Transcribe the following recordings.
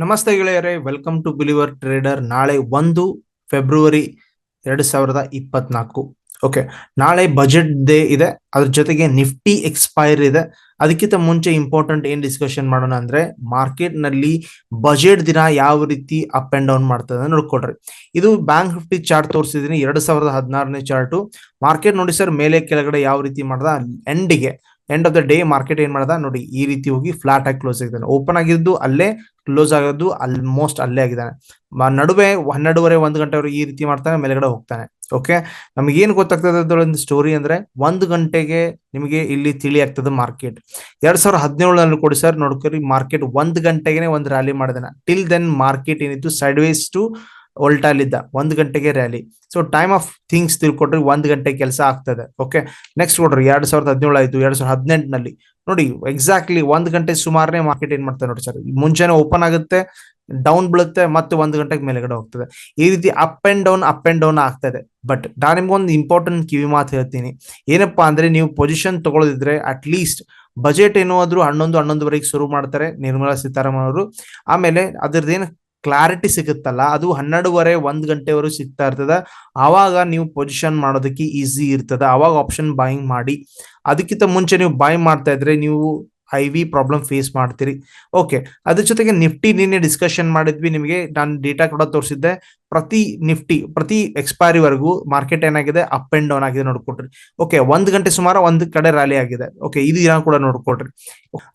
ನಮಸ್ತೆ ಗೆಳೆಯರೇ welcome to believer trader ನಾಳೆ ಒಂದು ಫೆಬ್ರವರಿ ಎರಡು ಸಾವಿರದ ಇಪ್ಪತ್ನಾಲ್ಕು. ಓಕೆ ನಾಳೆ ಬಜೆಟ್ ಡೇ ಇದೆ, ಅದ್ರ ಜೊತೆಗೆ ನಿಫ್ಟಿ ಎಕ್ಸ್ಪೈರ್ ಇದೆ. ಅದಕ್ಕಿಂತ ಮುಂಚೆ ಇಂಪಾರ್ಟೆಂಟ್ ಏನ್ ಡಿಸ್ಕಷನ್ ಮಾಡೋಣ ಅಂದ್ರೆ ಮಾರ್ಕೆಟ್ನಲ್ಲಿ ಬಜೆಟ್ ದಿನ ಯಾವ ರೀತಿ ಅಪ್ ಅಂಡ್ ಡೌನ್ ಮಾಡ್ತದೆ ನೋಡ್ಕೊಡ್ರಿ ಇದು ಬ್ಯಾಂಕ್ ನಿಫ್ಟಿ ಚಾರ್ಟ್ ತೋರಿಸಿದೀನಿ, ಎರಡ್ ಸಾವಿರದ ಹದಿನಾರನೇ ಚಾರ್ಟು. ಮಾರ್ಕೆಟ್ ನೋಡಿ ಸರ್ ಮೇಲೆ ಕೆಳಗಡೆ ಯಾವ ರೀತಿ ಮಾಡ್ದ? ಎಂಡಿಗೆ end of the day market ಏನ್ ಮಾಡ್ದ? ನೋಡಿ, ಈ ರೀತಿ ಹೋಗಿ ಫ್ಲಾಟ್ ಆಗಿ ಕ್ಲೋಸ್ ಆಗಿದ್ದಾನೆ ಓಪನ್ ಆಗಿದ್ದು ಅಲ್ಲೇ ಕ್ಲೋಸ್ ಆಗೋದು ಆಲ್ಮೋಸ್ಟ್ ಅಲ್ಲೇ ಆಗಿದ್ದಾನೆ. ನಡುವೆ ಹನ್ನೆರಡುವರೆ, ಒಂದು ಗಂಟೆವರೆಗೆ ಈ ರೀತಿ ಮಾಡ್ತಾನೆ, ಮೇಲ್ಗಡೆ ಹೋಗ್ತಾನೆ. ಓಕೆ ನಮಗೆ ಏನ್ ಗೊತ್ತಾಗ್ತದೆ ಒಂದು ಸ್ಟೋರಿ ಅಂದ್ರೆ ಒಂದು ಗಂಟೆಗೆ ನಿಮಗೆ ಇಲ್ಲಿ ತಿಳಿ ಆಗ್ತದೆ ಮಾರ್ಕೆಟ್ ಎರಡ್ ಸಾವಿರದ ಹದಿನೇಳು ಕೊಡಿ ಸರ್ ನೋಡ್ಕೊರಿ ಮಾರ್ಕೆಟ್ ಒಂದ್ ಗಂಟೆಗೆ ಒಂದು ರ್ಯಾಲಿ ಮಾಡಿದಾನೆ. ಟಿಲ್ ದೆನ್ ಮಾರ್ಕೆಟ್ ಏನಿತ್ತು ಸೈಡ್ ಟು ಇದ್ದ, ಒಂದು ಗಂಟೆಗೆ rally so time of things ತಿಳ್ಕೊಟ್ರಿ ಒಂದು ಗಂಟೆ ಕೆಲಸ ಆಗ್ತದೆ ಓಕೆ ನೆಕ್ಸ್ಟ್ ನೋಡ್ರಿ, ಎರಡ್ ಸಾವಿರದ ಹದಿನೇಳು ಆಯ್ತು, ಎರಡ್ ಸಾವಿರದ ಹದಿನೆಂಟನಲ್ಲಿ. ನೋಡಿ ಎಕ್ಸಾಕ್ಟ್ಲಿ ಒಂದ್ ಗಂಟೆ ಸುಮಾರನೇ ಮಾರ್ಕೆಟ್ ಏನ್ ಮಾಡ್ತಾರೆ ನೋಡಿ ಸರ್ ಮುಂಚೆನೆ ಓಪನ್ ಆಗುತ್ತೆ ಡೌನ್ ಬೀಳುತ್ತೆ, ಮತ್ತೆ ಒಂದು ಗಂಟೆಗೆ ಮೇಲೆಗಡೆ ಹೋಗ್ತದೆ. ಈ ರೀತಿ up and down up and down ಆಗ್ತದೆ. ಬಟ್ ನಾನು ನಿಮ್ಗೊಂದು ಇಂಪಾರ್ಟೆಂಟ್ ಕಿವಿ ಮಾತು ಹೇಳ್ತೀನಿ. ಏನಪ್ಪಾ ಅಂದ್ರೆ, ನೀವು ಪೊಸಿಷನ್ ತಗೊಳ್ಳೋದಿದ್ರೆ ಅಟ್ ಲೀಸ್ಟ್ ಬಜೆಟ್ ಏನೋ ಆದ್ರೂ ಹನ್ನೊಂದು, ಹನ್ನೊಂದುವರೆಗೆ ಶುರು ಮಾಡ್ತಾರೆ ನಿರ್ಮಲಾ ಸೀತಾರಾಮನ್ ಅವರು. ಆಮೇಲೆ ಅದ್ರದ್ದೇನು ಕ್ಲಾರಿಟಿ ಸಿಗುತ್ತಲ್ಲ, ಅದು ಹನ್ನೆರಡುವರೆ ಒಂದು ಗಂಟೆವರೆಗೂ ಸಿಗ್ತಾ ಇರ್ತದ. ಆವಾಗ ನೀವು ಪೊಸಿಷನ್ ಮಾಡೋದಕ್ಕೆ ಈಸಿ ಇರ್ತದ. ಅವಾಗ ಆಪ್ಷನ್ ಬಾಯಿಂಗ್ ಮಾಡಿ. ಅದಕ್ಕಿಂತ ಮುಂಚೆ ನೀವು ಬಾಯ್ ಮಾಡ್ತಾ ಇದ್ರೆ ನೀವು ಐ ವಿ ಪ್ರಾಬ್ಲಮ್ ಫೇಸ್ ಮಾಡ್ತೀರಿ. ಓಕೆ ಅದ್ರ ಜೊತೆಗೆ ನಿಫ್ಟಿ ನಿನ್ನೆ ಡಿಸ್ಕಷನ್ ಮಾಡಿದ್ವಿ, ನಿಮಗೆ ನಾನು ಡೇಟಾ ಕೂಡ ತೋರಿಸಿದ್ದೆ. ಪ್ರತಿ ನಿಫ್ಟಿ, ಪ್ರತಿ ಎಕ್ಸ್ಪೈರಿ ವರೆಗೂ ಮಾರ್ಕೆಟ್ ಏನಾಗಿದೆ ಅಪ್ ಅಂಡ್ ಡೌನ್ ಆಗಿದೆ ನೋಡ್ಕೊಟ್ರಿ ಓಕೆ ಒಂದ್ ಗಂಟೆ ಸುಮಾರು ಒಂದ್ ಕಡೆ ರ್ಯಾಲಿ ಆಗಿದೆ. ಓಕೆ ಇದು ಏನೋ ಕೂಡ ನೋಡ್ಕೊಟ್ರಿ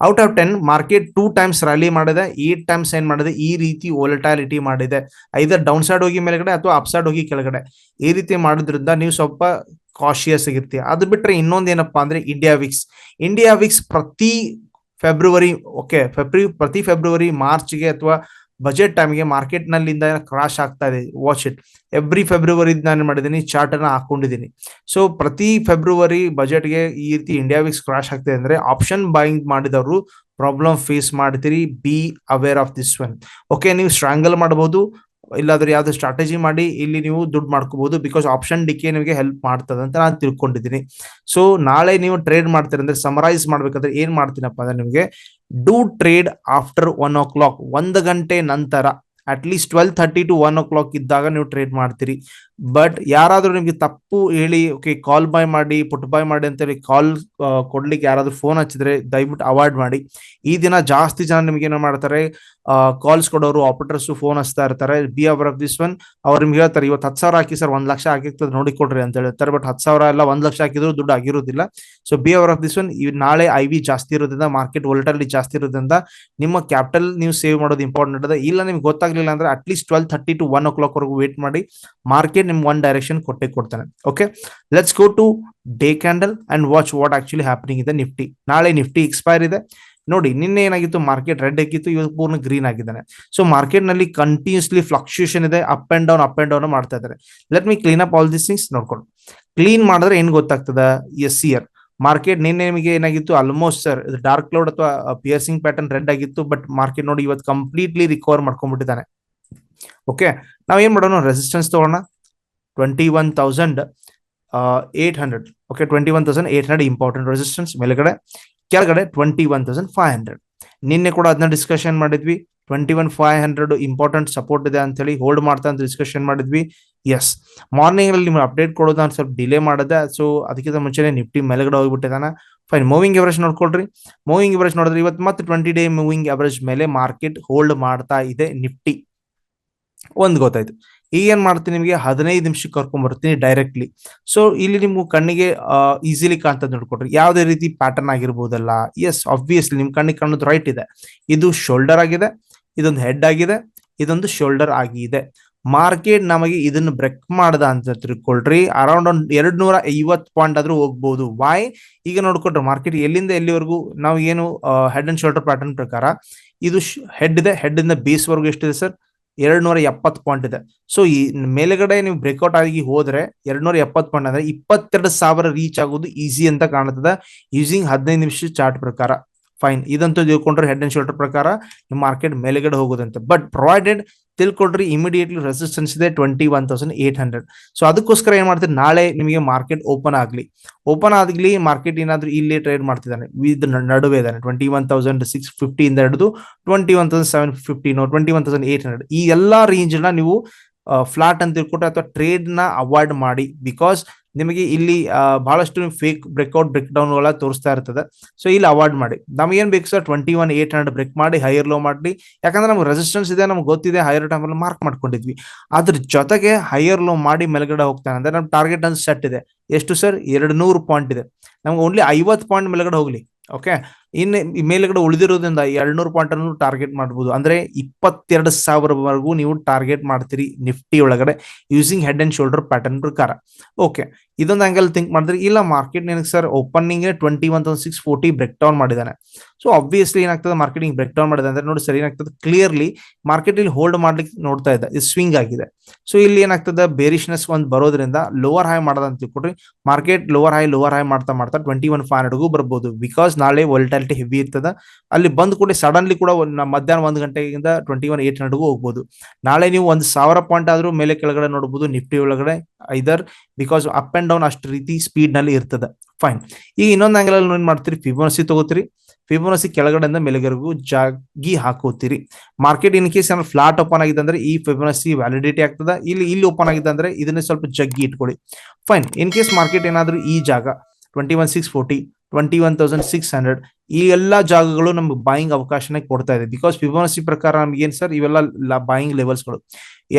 out of ten market two times rally ಮಾಡಿದೆ ಏಟ್ ಟೈಮ್ಸ್ ಏನ್ ಮಾಡಿದೆ, ಈ ರೀತಿ ಓಲಟಾಲಿಟಿ ಮಾಡಿದೆ. ಐದರ್ ಡೌನ್ ಸೈಡ್ ಹೋಗಿ ಮೇಲ್ಗಡೆ ಅಥವಾ ಅಪ್ ಸೈಡ್ ಹೋಗಿ ಕೆಳಗಡೆ. ಈ ರೀತಿ ಮಾಡೋದ್ರಿಂದ ನೀವು ಸ್ವಲ್ಪ ಕಾಶಿಯಸ್ ಆಗಿರ್ತೀವಿ ಅದು ಬಿಟ್ರೆ ಇನ್ನೊಂದು ಏನಪ್ಪಾ ಅಂದ್ರೆ ಇಂಡಿಯಾ ವಿಕ್ಸ್ ಇಂಡಿಯಾ ವಿಕ್ಸ್ ಪ್ರತಿ ಫೆಬ್ರವರಿ ಓಕೆ ಫೆಬ್ರಿ ಪ್ರತಿ ಫೆಬ್ರವರಿ ಮಾರ್ಚ್ಗೆ ಅಥವಾ ಬಜೆಟ್ ಟೈಮ್ಗೆ ಮಾರ್ಕೆಟ್ ನಲ್ಲಿಂದ ಕ್ರಾಶ್ ಆಗ್ತಾ ಇದೆ. ವಾಚ್ ಇಟ್ ಎವ್ರಿ ಫೆಬ್ರವರಿ ನಾನು ಮಾಡಿದ್ದೀನಿ? ಚಾರ್ಟ್ ಹಾಕೊಂಡಿದ್ದೀನಿ. ಸೊ ಪ್ರತಿ ಫೆಬ್ರವರಿ ಬಜೆಟ್ಗೆ ಈ ರೀತಿ ಇಂಡಿಯಾ ವಿಕ್ಸ್ ಕ್ರಾಶ್ ಆಗ್ತಿದೆ ಅಂದ್ರೆ ಆಪ್ಷನ್ ಬಾಯಿಂಗ್ ಮಾಡಿದವರು ಪ್ರಾಬ್ಲಮ್ ಫೇಸ್ ಮಾಡ್ತೀರಿ. Be aware of this one okay ನೀವು ಸ್ಟ್ರಾಂಗಲ್ ಮಾಡಬಹುದು ಇಲ್ಲಾದ್ರೆ ಯಾವ್ದು ಸ್ಟ್ರಾಟಜಿ ಮಾಡಿ ಇಲ್ಲಿ ನೀವು ದುಡ್ಡು ಮಾಡ್ಕೋಬಹುದು ಬಿಕಾಸ್ ಆಪ್ಷನ್ ಡಿಕೆ ನಿಮಗೆ ಹೆಲ್ಪ್ ಮಾಡ್ತದೆ ಅಂತ ನಾನು ತಿಳ್ಕೊಂಡಿದ್ದೀನಿ. ಸೊ ನಾಳೆ ನೀವು ಟ್ರೇಡ್ ಮಾಡ್ತೀರ ಅಂದ್ರೆ ಸಮರೈಸ್ ಮಾಡ್ಬೇಕಾದ್ರೆ ಏನ್ ಮಾಡ್ತೀನಪ್ಪ ಅಂದ್ರೆ ನಿಮಗೆ do trade after one o'clock ಒಂದು ಗಂಟೆ ನಂತರ at least twelve thirty to one o'clock ಇದ್ದಾಗ ನೀವು ಟ್ರೇಡ್ ಮಾಡ್ತೀರಿ. ಬಟ್ ಯಾರಾದರೂ ನಿಮ್ಗೆ ತಪ್ಪು ಹೇಳಿ ಓಕೆ ಕಾಲ್ ಬಾಯ್ ಮಾಡಿ ಪುಟ್ ಬಾಯ್ ಮಾಡಿ ಅಂತೇಳಿ ಕಾಲ್ ಕೊಡ್ಲಿಕ್ಕೆ ಯಾರಾದ್ರೂ ಫೋನ್ ಹಚ್ಚಿದ್ರೆ ದಯವಿಟ್ಟು ಅವಾಯ್ಡ್ ಮಾಡಿ. ಈ ದಿನ ಜಾಸ್ತಿ ಜನ ನಿಮ್ಗೆ ಏನೋ ಮಾಡ್ತಾರೆ ಕಾಲ್ಸ್ ಕೊಡೋರು ಆಪರೇಟರ್ಸ್ ಫೋನ್ ಹಚ್ತಾ ಇರ್ತಾರೆ. Be aware of this one ಅವ್ರು ನಿಮ್ಗೆ ಹೇಳ್ತಾರೆ, ಇವತ್ತು ಹತ್ತು ಸಾವಿರ ಹಾಕಿ ಸರ್, ಒಂದ್ ಲಕ್ಷ ಆಗಿರ್ತದೆ, ನೋಡಿ ಕೊಡ್ರಿ ಅಂತ ಹೇಳ್ತಾರೆ. ಬಟ್ ಹತ್ತು ಸಾವಿರ ಎಲ್ಲ ಒಂದ್ ಲಕ್ಷ ಹಾಕಿದ್ರು ದುಡ್ಡು ಆಗಿರೋದಿಲ್ಲ. So be aware of this one ನಾಳೆ ಐ ವಿ ಜಾಸ್ತಿ ಇರೋದ್ರಿಂದ ಮಾರ್ಕೆಟ್ ಒಲ್ಟಲ್ಲಿ ಜಾಸ್ತಿ ಇರೋದ್ರಿಂದ ನಿಮ್ಮ ಕ್ಯಾಪಿಟಲ್ ನೀವು ಸೇವ್ ಮಾಡೋದು ಇಂಪಾರ್ಟೆಂಟ್ ಅದ. ಇಲ್ಲ, ನಿಮ್ಗೆ ಗೊತ್ತಾಗ್ಲಿಲ್ಲ ಅಂದ್ರೆ at least twelve thirty to one o'clock ವರೆಗೂ ವೇಟ್ ಮಾಡಿ. ಮಾರ್ಕೆಟ್ ನಿಮ್ ಒನ್ ಡೈರೆಕ್ಷನ್ ಕೊಟ್ಟೆ ಕೊಡ್ತಾನೆ. Okay let's go to day candle and watch what actually happening ಇದೆ ನಿಫ್ಟಿ ನಾಳೆ ನಿಫ್ಟಿ ಎಕ್ಸ್ಪೈರ್ ಇದೆ. ನೋಡಿ, ನಿನ್ನೆ ಏನಾಗಿತ್ತು? ಮಾರ್ಕೆಟ್ ರೆಡ್ ಆಗಿತ್ತು, ಇವಾಗ ಪೂರ್ಣ ಗ್ರೀನ್ ಆಗಿದ್ದಾನೆ. ಸೊ ಮಾರ್ಕೆಟ್ನಲ್ಲಿ ಕಂಟಿನ್ಯೂಸ್ಲಿ ಫ್ಲಕ್ಚುಯೇಷನ್ ಇದೆ up and down up and down ಮಾಡ್ತಾ ಇದ್ದಾರೆ. Let me clean up all this things ನೋಡ್ಕೊಂಡು ಕ್ಲೀನ್ ಮಾಡಿದ್ರೆ ಏನ್ ಗೊತ್ತಾಗ್ತದ? ಎಸ್ ಇಯರ್ ಮಾರ್ಕೆಟ್ ನಿನ್ನೆ ನಿಮಗೆ ಏನಾಗಿತ್ತು? ಆಲ್ಮೋಸ್ಟ್ ಸರ್ ಡಾರ್ಕ್ ಕ್ಲೌಡ್ ಅಥವಾ ಪಿಯರ್ಸಿಂಗ್ ಪ್ಯಾಟರ್ನ್ ರೆಡ್ ಆಗಿತ್ತು ಬಟ್ ಮಾರ್ಕೆಟ್ ನೋಡಿ ಇವತ್ತು ಕಂಪ್ಲೀಟ್ಲಿ ರಿಕವರ್ ಮಾಡ್ಕೊಂಡ್ಬಿಟ್ಟಿದ್ದಾನೆ. ಓಕೆ ನಾವ್ ಏನ್ ಮಾಡೋಣ? ರೆಸಿಸ್ಟೆನ್ಸ್ ತಗೋಣ. Twenty eight hundred okay twenty one thousand eight hundred important resistance ಮೇಲ್ಗಡೆ, ಕೆಳಗಡೆ twenty one thousand five hundred ನಿನ್ನೆ ಕೂಡ ಅದನ್ನ ಡಿಸ್ಕಷನ್ ಮಾಡಿದ್ವಿ. Twenty one five hundred important support ಇದೆ ಅಂತ ಹೇಳಿ ಹೋಲ್ಡ್ ಮಾಡ್ತಾ ಅಂತ ಡಿಸ್ಕಷನ್ ಮಾಡಿದ್ವಿ. ಎಸ್ ಮಾರ್ನಿಂಗ್ ಅಲ್ಲಿ ನಿಮ್ಗೆ ಅಪ್ಡೇಟ್ ಕೊಡೋದು ನಾನು ಸ್ವಲ್ಪ ಡಿಲೇ ಮಾಡಿದೆ. ಸೊ ಅದಕ್ಕಿಂತ ಮುಂಚೆನೆ ನಿಫ್ಟಿ ಮೇಲ್ಗಡೆ ಹೋಗ್ಬಿಟ್ಟಿದ್ದಾನ. ಫೈನ್ ಮೂವಿಂಗ್ ಎವರೇಜ್ ನೋಡ್ಕೊಳ್ರಿ. ಮೂವಿಂಗ್ ಎವರೇಜ್ ನೋಡಿದ್ರೆ ಇವತ್ತು ಮತ್ತೆ ಟ್ವೆಂಟಿ ಡೇ ಮೂವಿಂಗ್ ಎವರೇಜ್ ಮೇಲೆ ಮಾರ್ಕೆಟ್ ಹೋಲ್ಡ್ ಮಾಡ್ತಾ ಇದೆ ನಿಫ್ಟಿ. ಒಂದು ಗೊತ್ತಾಯ್ತು. ಈಗ ಏನ್ ಮಾಡ್ತೀನಿ ನಿಮಗೆ? ಹದಿನೈದು ನಿಮಿಷಕ್ಕೆ ಕರ್ಕೊಂಡ್ ಬರ್ತೀನಿ ಡೈರೆಕ್ಟ್ಲಿ ಸೊ ಇಲ್ಲಿ ನಿಮ್ಗೆ ಕಣ್ಣಿಗೆ ಈಸಿಲಿ ಕಾಣ್ತದೆ ನೋಡ್ಕೊಟ್ರಿ ಯಾವುದೇ ರೀತಿ ಪ್ಯಾಟರ್ನ್ ಆಗಿರ್ಬೋದಲ್ಲ? ಎಸ್ ಆಬ್ವಿಯಸ್ಲಿ ನಿಮ್ ಕಣ್ಣಿಗೆ ಕಾಣೋದು ರೈಟ್ ಇದೆ. ಇದು ಶೋಲ್ಡರ್ ಆಗಿದೆ, ಇದೊಂದು ಹೆಡ್ ಆಗಿದೆ, ಇದೊಂದು ಶೋಲ್ಡರ್ ಆಗಿದೆ. ಮಾರ್ಕೆಟ್ ನಮಗೆ ಇದನ್ನು ಬ್ರೇಕ್ ಮಾಡದ ಅಂತ ತಿಳ್ಕೊಳ್ರಿ. ಅರೌಂಡ್ ಒಂದ್ ಎರಡ್ ನೂರ ಐವತ್ ಪಾಯಿಂಟ್ ಆದ್ರೂ ಹೋಗ್ಬೋದು. ವಾಯ್ ಈಗ ನೋಡ್ಕೊಟ್ರೆ ಮಾರ್ಕೆಟ್ ಎಲ್ಲಿಂದ ಎಲ್ಲಿವರೆಗೂ ನಾವು ಏನು ಹೆಡ್ ಅಂಡ್ ಶೋಲ್ಡರ್ ಪ್ಯಾಟರ್ನ್ ಪ್ರಕಾರ, ಇದು ಹೆಡ್ ಇದೆ ಹೆಡ್ ಇಂದ ಬೇಸ್ ವರೆಗೂ ಎಷ್ಟಿದೆ ಸರ್ ಎರಡ್ ನೂರ ಎಪ್ಪತ್ತು ಪಾಯಿಂಟ್ ಇದೆ. ಸೊ ಈ ಮೇಲ್ಗಡೆ ನೀವು ಬ್ರೇಕ್ಔಟ್ ಆಗಿ ಹೋದ್ರೆ ಎರಡ್ ನೂರ ಎಪ್ಪತ್ತು ಪಾಯಿಂಟ್ ಅಂದ್ರೆ ಇಪ್ಪತ್ತೆರಡು ಸಾವಿರ ರೀಚ್ ಆಗೋದು ಈಸಿ ಅಂತ ಕಾಣುತ್ತದೆ. ಯೂಸಿಂಗ್ ಹದಿನೈದು ನಿಮಿಷ ಚಾರ್ಟ್ ಪ್ರಕಾರ. ಫೈನ್ ಇದಂತೂ ತಿಳ್ಕೊಂಡ್ರೆ ಹೆಡ್ ಅಂಡ್ ಶೋಲ್ಡರ್ ಪ್ರಕಾರ ನಿಮ್ಮ ಮಾರ್ಕೆಟ್ ಮೇಲೆಗಡೆ ಹೋಗೋದಂತೆ. ಬಟ್ ಪ್ರೊವೈಡೆಡ್ ತಿಳ್ಕೊಡ್ರಿ ಇಮಿಡಿಯೇಟ್ಲಿ ರೆಸಿಸ್ಟೆನ್ಸ್ ಇದೆ twenty one thousand eight hundred so ಅದಕ್ಕೋಸ್ಕರ ಏನ್ ಮಾಡ್ತೀರಿ? ನಾಳೆ ನಿಮಗೆ ಮಾರ್ಕೆಟ್ ಓಪನ್ ಆಗಲಿ. ಓಪನ್ ಆಗ್ಲಿ ಮಾರ್ಕೆಟ್ ಏನಾದ್ರೂ ಇಲ್ಲಿ ಟ್ರೇಡ್ ಮಾಡ್ತಿದ್ದಾನೆ. ಇದು ನಡುವೆ ಇದ್ದಾನೆ. Twenty one thousand six fifty ಇಂದ ಹಿಡಿದು twenty one thousand seven ಫಿಫ್ಟಿನೋ twenty one thousand eight hundred ಈ ಎಲ್ಲಾ ರೇಂಜ್ನ ನೀವು ಫ್ಲಾಟ್ ಅಂತ ತಿಳ್ಕೊಟ್ರೆ ಅಥವಾ ಟ್ರೇಡ್ನ ಅವಾಯ್ಡ್ ಮಾಡಿ. ಬಿಕಾಸ್ ನಿಮಗೆ ಇಲ್ಲಿ ಬಹಳಷ್ಟು ಫೇಕ್ ಬ್ರೇಕ್ಔಟ್ ಬ್ರೇಕ್ ಡೌನ್ ಎಲ್ಲ ತೋರಿಸ್ತಾ ಇರ್ತದೆ. ಸೊ ಇಲ್ಲಿ ಅವಾಯ್ಡ್ ಮಾಡಿ. ನಮ್ಗೆ ಏನ್ ಬೇಕು sir twenty one eight hundred break ಮಾಡಿ ಹೈಯರ್ ಲೋ ಮಾಡಿ ಯಾಕಂದ್ರೆ ನಮ್ಗೆ ರೆಸಿಸ್ಟೆನ್ಸ್ ಇದೆ, ನಮ್ಗೆ ಗೊತ್ತಿದೆ ಹೈಯರ್ ಟೈಮ್ ಅಲ್ಲಿ ಮಾರ್ಕ್ ಮಾಡ್ಕೊಂಡಿದ್ವಿ. ಅದ್ರ ಜೊತೆಗೆ ಹೈಯರ್ ಲೋ ಮಾಡಿ ಮೇಲ್ಗಡೆ ಹೋಗ್ತಾನೆ. ಅಂದ್ರೆ ನಮ್ಮ ಟಾರ್ಗೆಟ್ ಅಂತ ಸೆಟ್ ಇದೆ. ಎಷ್ಟು ಸರ್ ಎರಡು ನೂರು ಪಾಯಿಂಟ್ ಇದೆ. ನಮ್ಗೆ ಓನ್ಲಿ ಐವತ್ತು ಪಾಯಿಂಟ್ ಮೇಲ್ಗಡೆ ಹೋಗ್ಲಿ. ಓಕೆ ಇನ್ನು ಮೇಲ್ಗಡೆ ಉಳಿದಿರೋದ್ರಿಂದ ಎರಡ್ನೂರು ಪಾಯಿಂಟ್ ಅನ್ನು ಟಾರ್ಗೆಟ್ ಮಾಡಬಹುದು ಅಂದ್ರೆ ಇಪ್ಪತ್ತೆರಡು ಸಾವಿರವರೆಗೂ ನೀವು ಟಾರ್ಗೆಟ್ ಮಾಡ್ತೀರಿ ನಿಫ್ಟಿ ಒಳಗಡೆ using head and shoulder pattern ಪ್ರಕಾರ. ಓಕೆ ಇದೊಂದು ಆಂಗಲ್ ಥಿಂಕ್ ಮಾಡಿದ್ರೆ, ಇಲ್ಲ ಮಾರ್ಕೆಟ್ ನಿನಗೆ sir opening twenty one thousand six forty break down ಮಾಡಿದ್ದಾನೆ. ಸೊ ಅಬ್ವಿಯಸ್ಲಿ ಏನಾಗ್ತದೆ ಮಾರ್ಕೆಟಿಂಗ್ ಬ್ರೇಕ್ ಡೌನ್ ಮಾಡಿದೆ ಅಂದ್ರೆ ನೋಡಿ ಸರ್ ಏನಾಗ್ತದೆ ಕ್ಲಿಯರ್ಲಿ ಮಾರ್ಕೆಟ್ ಇಲ್ಲಿ ಹೋಲ್ಡ್ ಮಾಡ್ಲಿಕ್ಕೆ ನೋಡ್ತಾ ಇದೆ, ಇದು ಸ್ವಿಂಗ್ ಆಗಿದೆ. ಸೊ ಇಲ್ಲಿ ಏನಾಗ್ತದೆ ಬೇರಿಶ್ನೆಸ್ ಒಂದು ಬರೋದ್ರಿಂದ ಲೋವರ್ ಹೈ ಮಾಡೋದಂತ ತಿಳ್ಕೊಡ್ರಿ market lower high lower high ಮಾಡ್ತಾ ಮಾಡ್ತಾ ಟ್ವೆಂಟಿ ಒನ್ ಫೈವ್ ಹಂಡ್ರೆಡ್ಗೂ ಬರ್ಬೋದು. ಬಿಕಾಸ್ ನಾಳೆ ವೊಲ್ಟಾಲಿಟಿ ಹೆವಿ ಇರ್ತದ. ಅಲ್ಲಿ ಬಂದ್ ಕೂಡ ಸಡನ್ಲಿ ಕೂಡ ಒಂದ್ ಮಧ್ಯಾಹ್ನ ಒಂದು ಗಂಟೆಗಿಂದ ಟ್ವೆಂಟಿ ಒನ್ ಏಟ್ ಹಂಡ್ರೆಡ್ಗೂ ಹೋಗ್ಬೋದು. ನಾಳೆ ನೀವು ಒಂದು ಸಾವಿರ ಪಾಯಿಂಟ್ ಆದ್ರೂ ಮೇಲೆ ಕೆಳಗಡೆ ನೋಡಬಹುದು ನಿಫ್ಟಿ ಒಳಗಡೆ either because up and down ಅಷ್ಟು ರೀತಿ ಸ್ಪೀಡ್ನಲ್ಲಿ ಇರ್ತದ. ಫೈನ್ ಈಗ ಇನ್ನೊಂದು ಆಂಗಲ್ ಅಲ್ಲಿ ಏನ್ ಮಾಡ್ತೀರಿ? ಫಿಬೋನಸಿ ತಗೋತೀರಿ. ಫಿಬೋನಸಿ ಕೆಳಗಡೆಯಿಂದ ಮೇಲೆಗರೆಗೂ ಜಾಗಿ ಹಾಕೋತೀರಿ. ಮಾರ್ಕೆಟ್ ಇನ್ ಕೇಸ್ ಏನಾದ್ರು ಫ್ಲಾಟ್ ಓಪನ್ ಆಗಿದೆ ಅಂದ್ರೆ ಈ ಫಿಬೋನಸಿ ವ್ಯಾಲಿಡಿಟಿ ಆಗ್ತದ. ಇಲ್ಲಿ ಇಲ್ಲಿ ಓಪನ್ ಆಗಿದೆ ಅಂದ್ರೆ ಇದನ್ನೇ ಸ್ವಲ್ಪ ಜಗ್ಗಿ ಇಟ್ಕೊಳ್ಳಿ. ಫೈನ್ ಇನ್ ಕೇಸ್ ಮಾರ್ಕೆಟ್ ಏನಾದ್ರು ಈ ಜಾಗ twenty one six forty twenty one thousand six hundred ಈ ಎಲ್ಲಾ ಜಾಗಗಳು ನಮ್ಗೆ ಬಾಯಿಂಗ್ ಅವಕಾಶನೇ ಕೊಡ್ತಾ ಇದೆ. ಬಿಕಾಸ್ ಫಿಬೋನಸಿ ಪ್ರಕಾರ ನಮ್ಗೆ ಏನ್ ಸರ್ ಇವೆಲ್ಲ ಬಾಯಿಂಗ್ ಲೆವೆಲ್ಸ್ಗಳು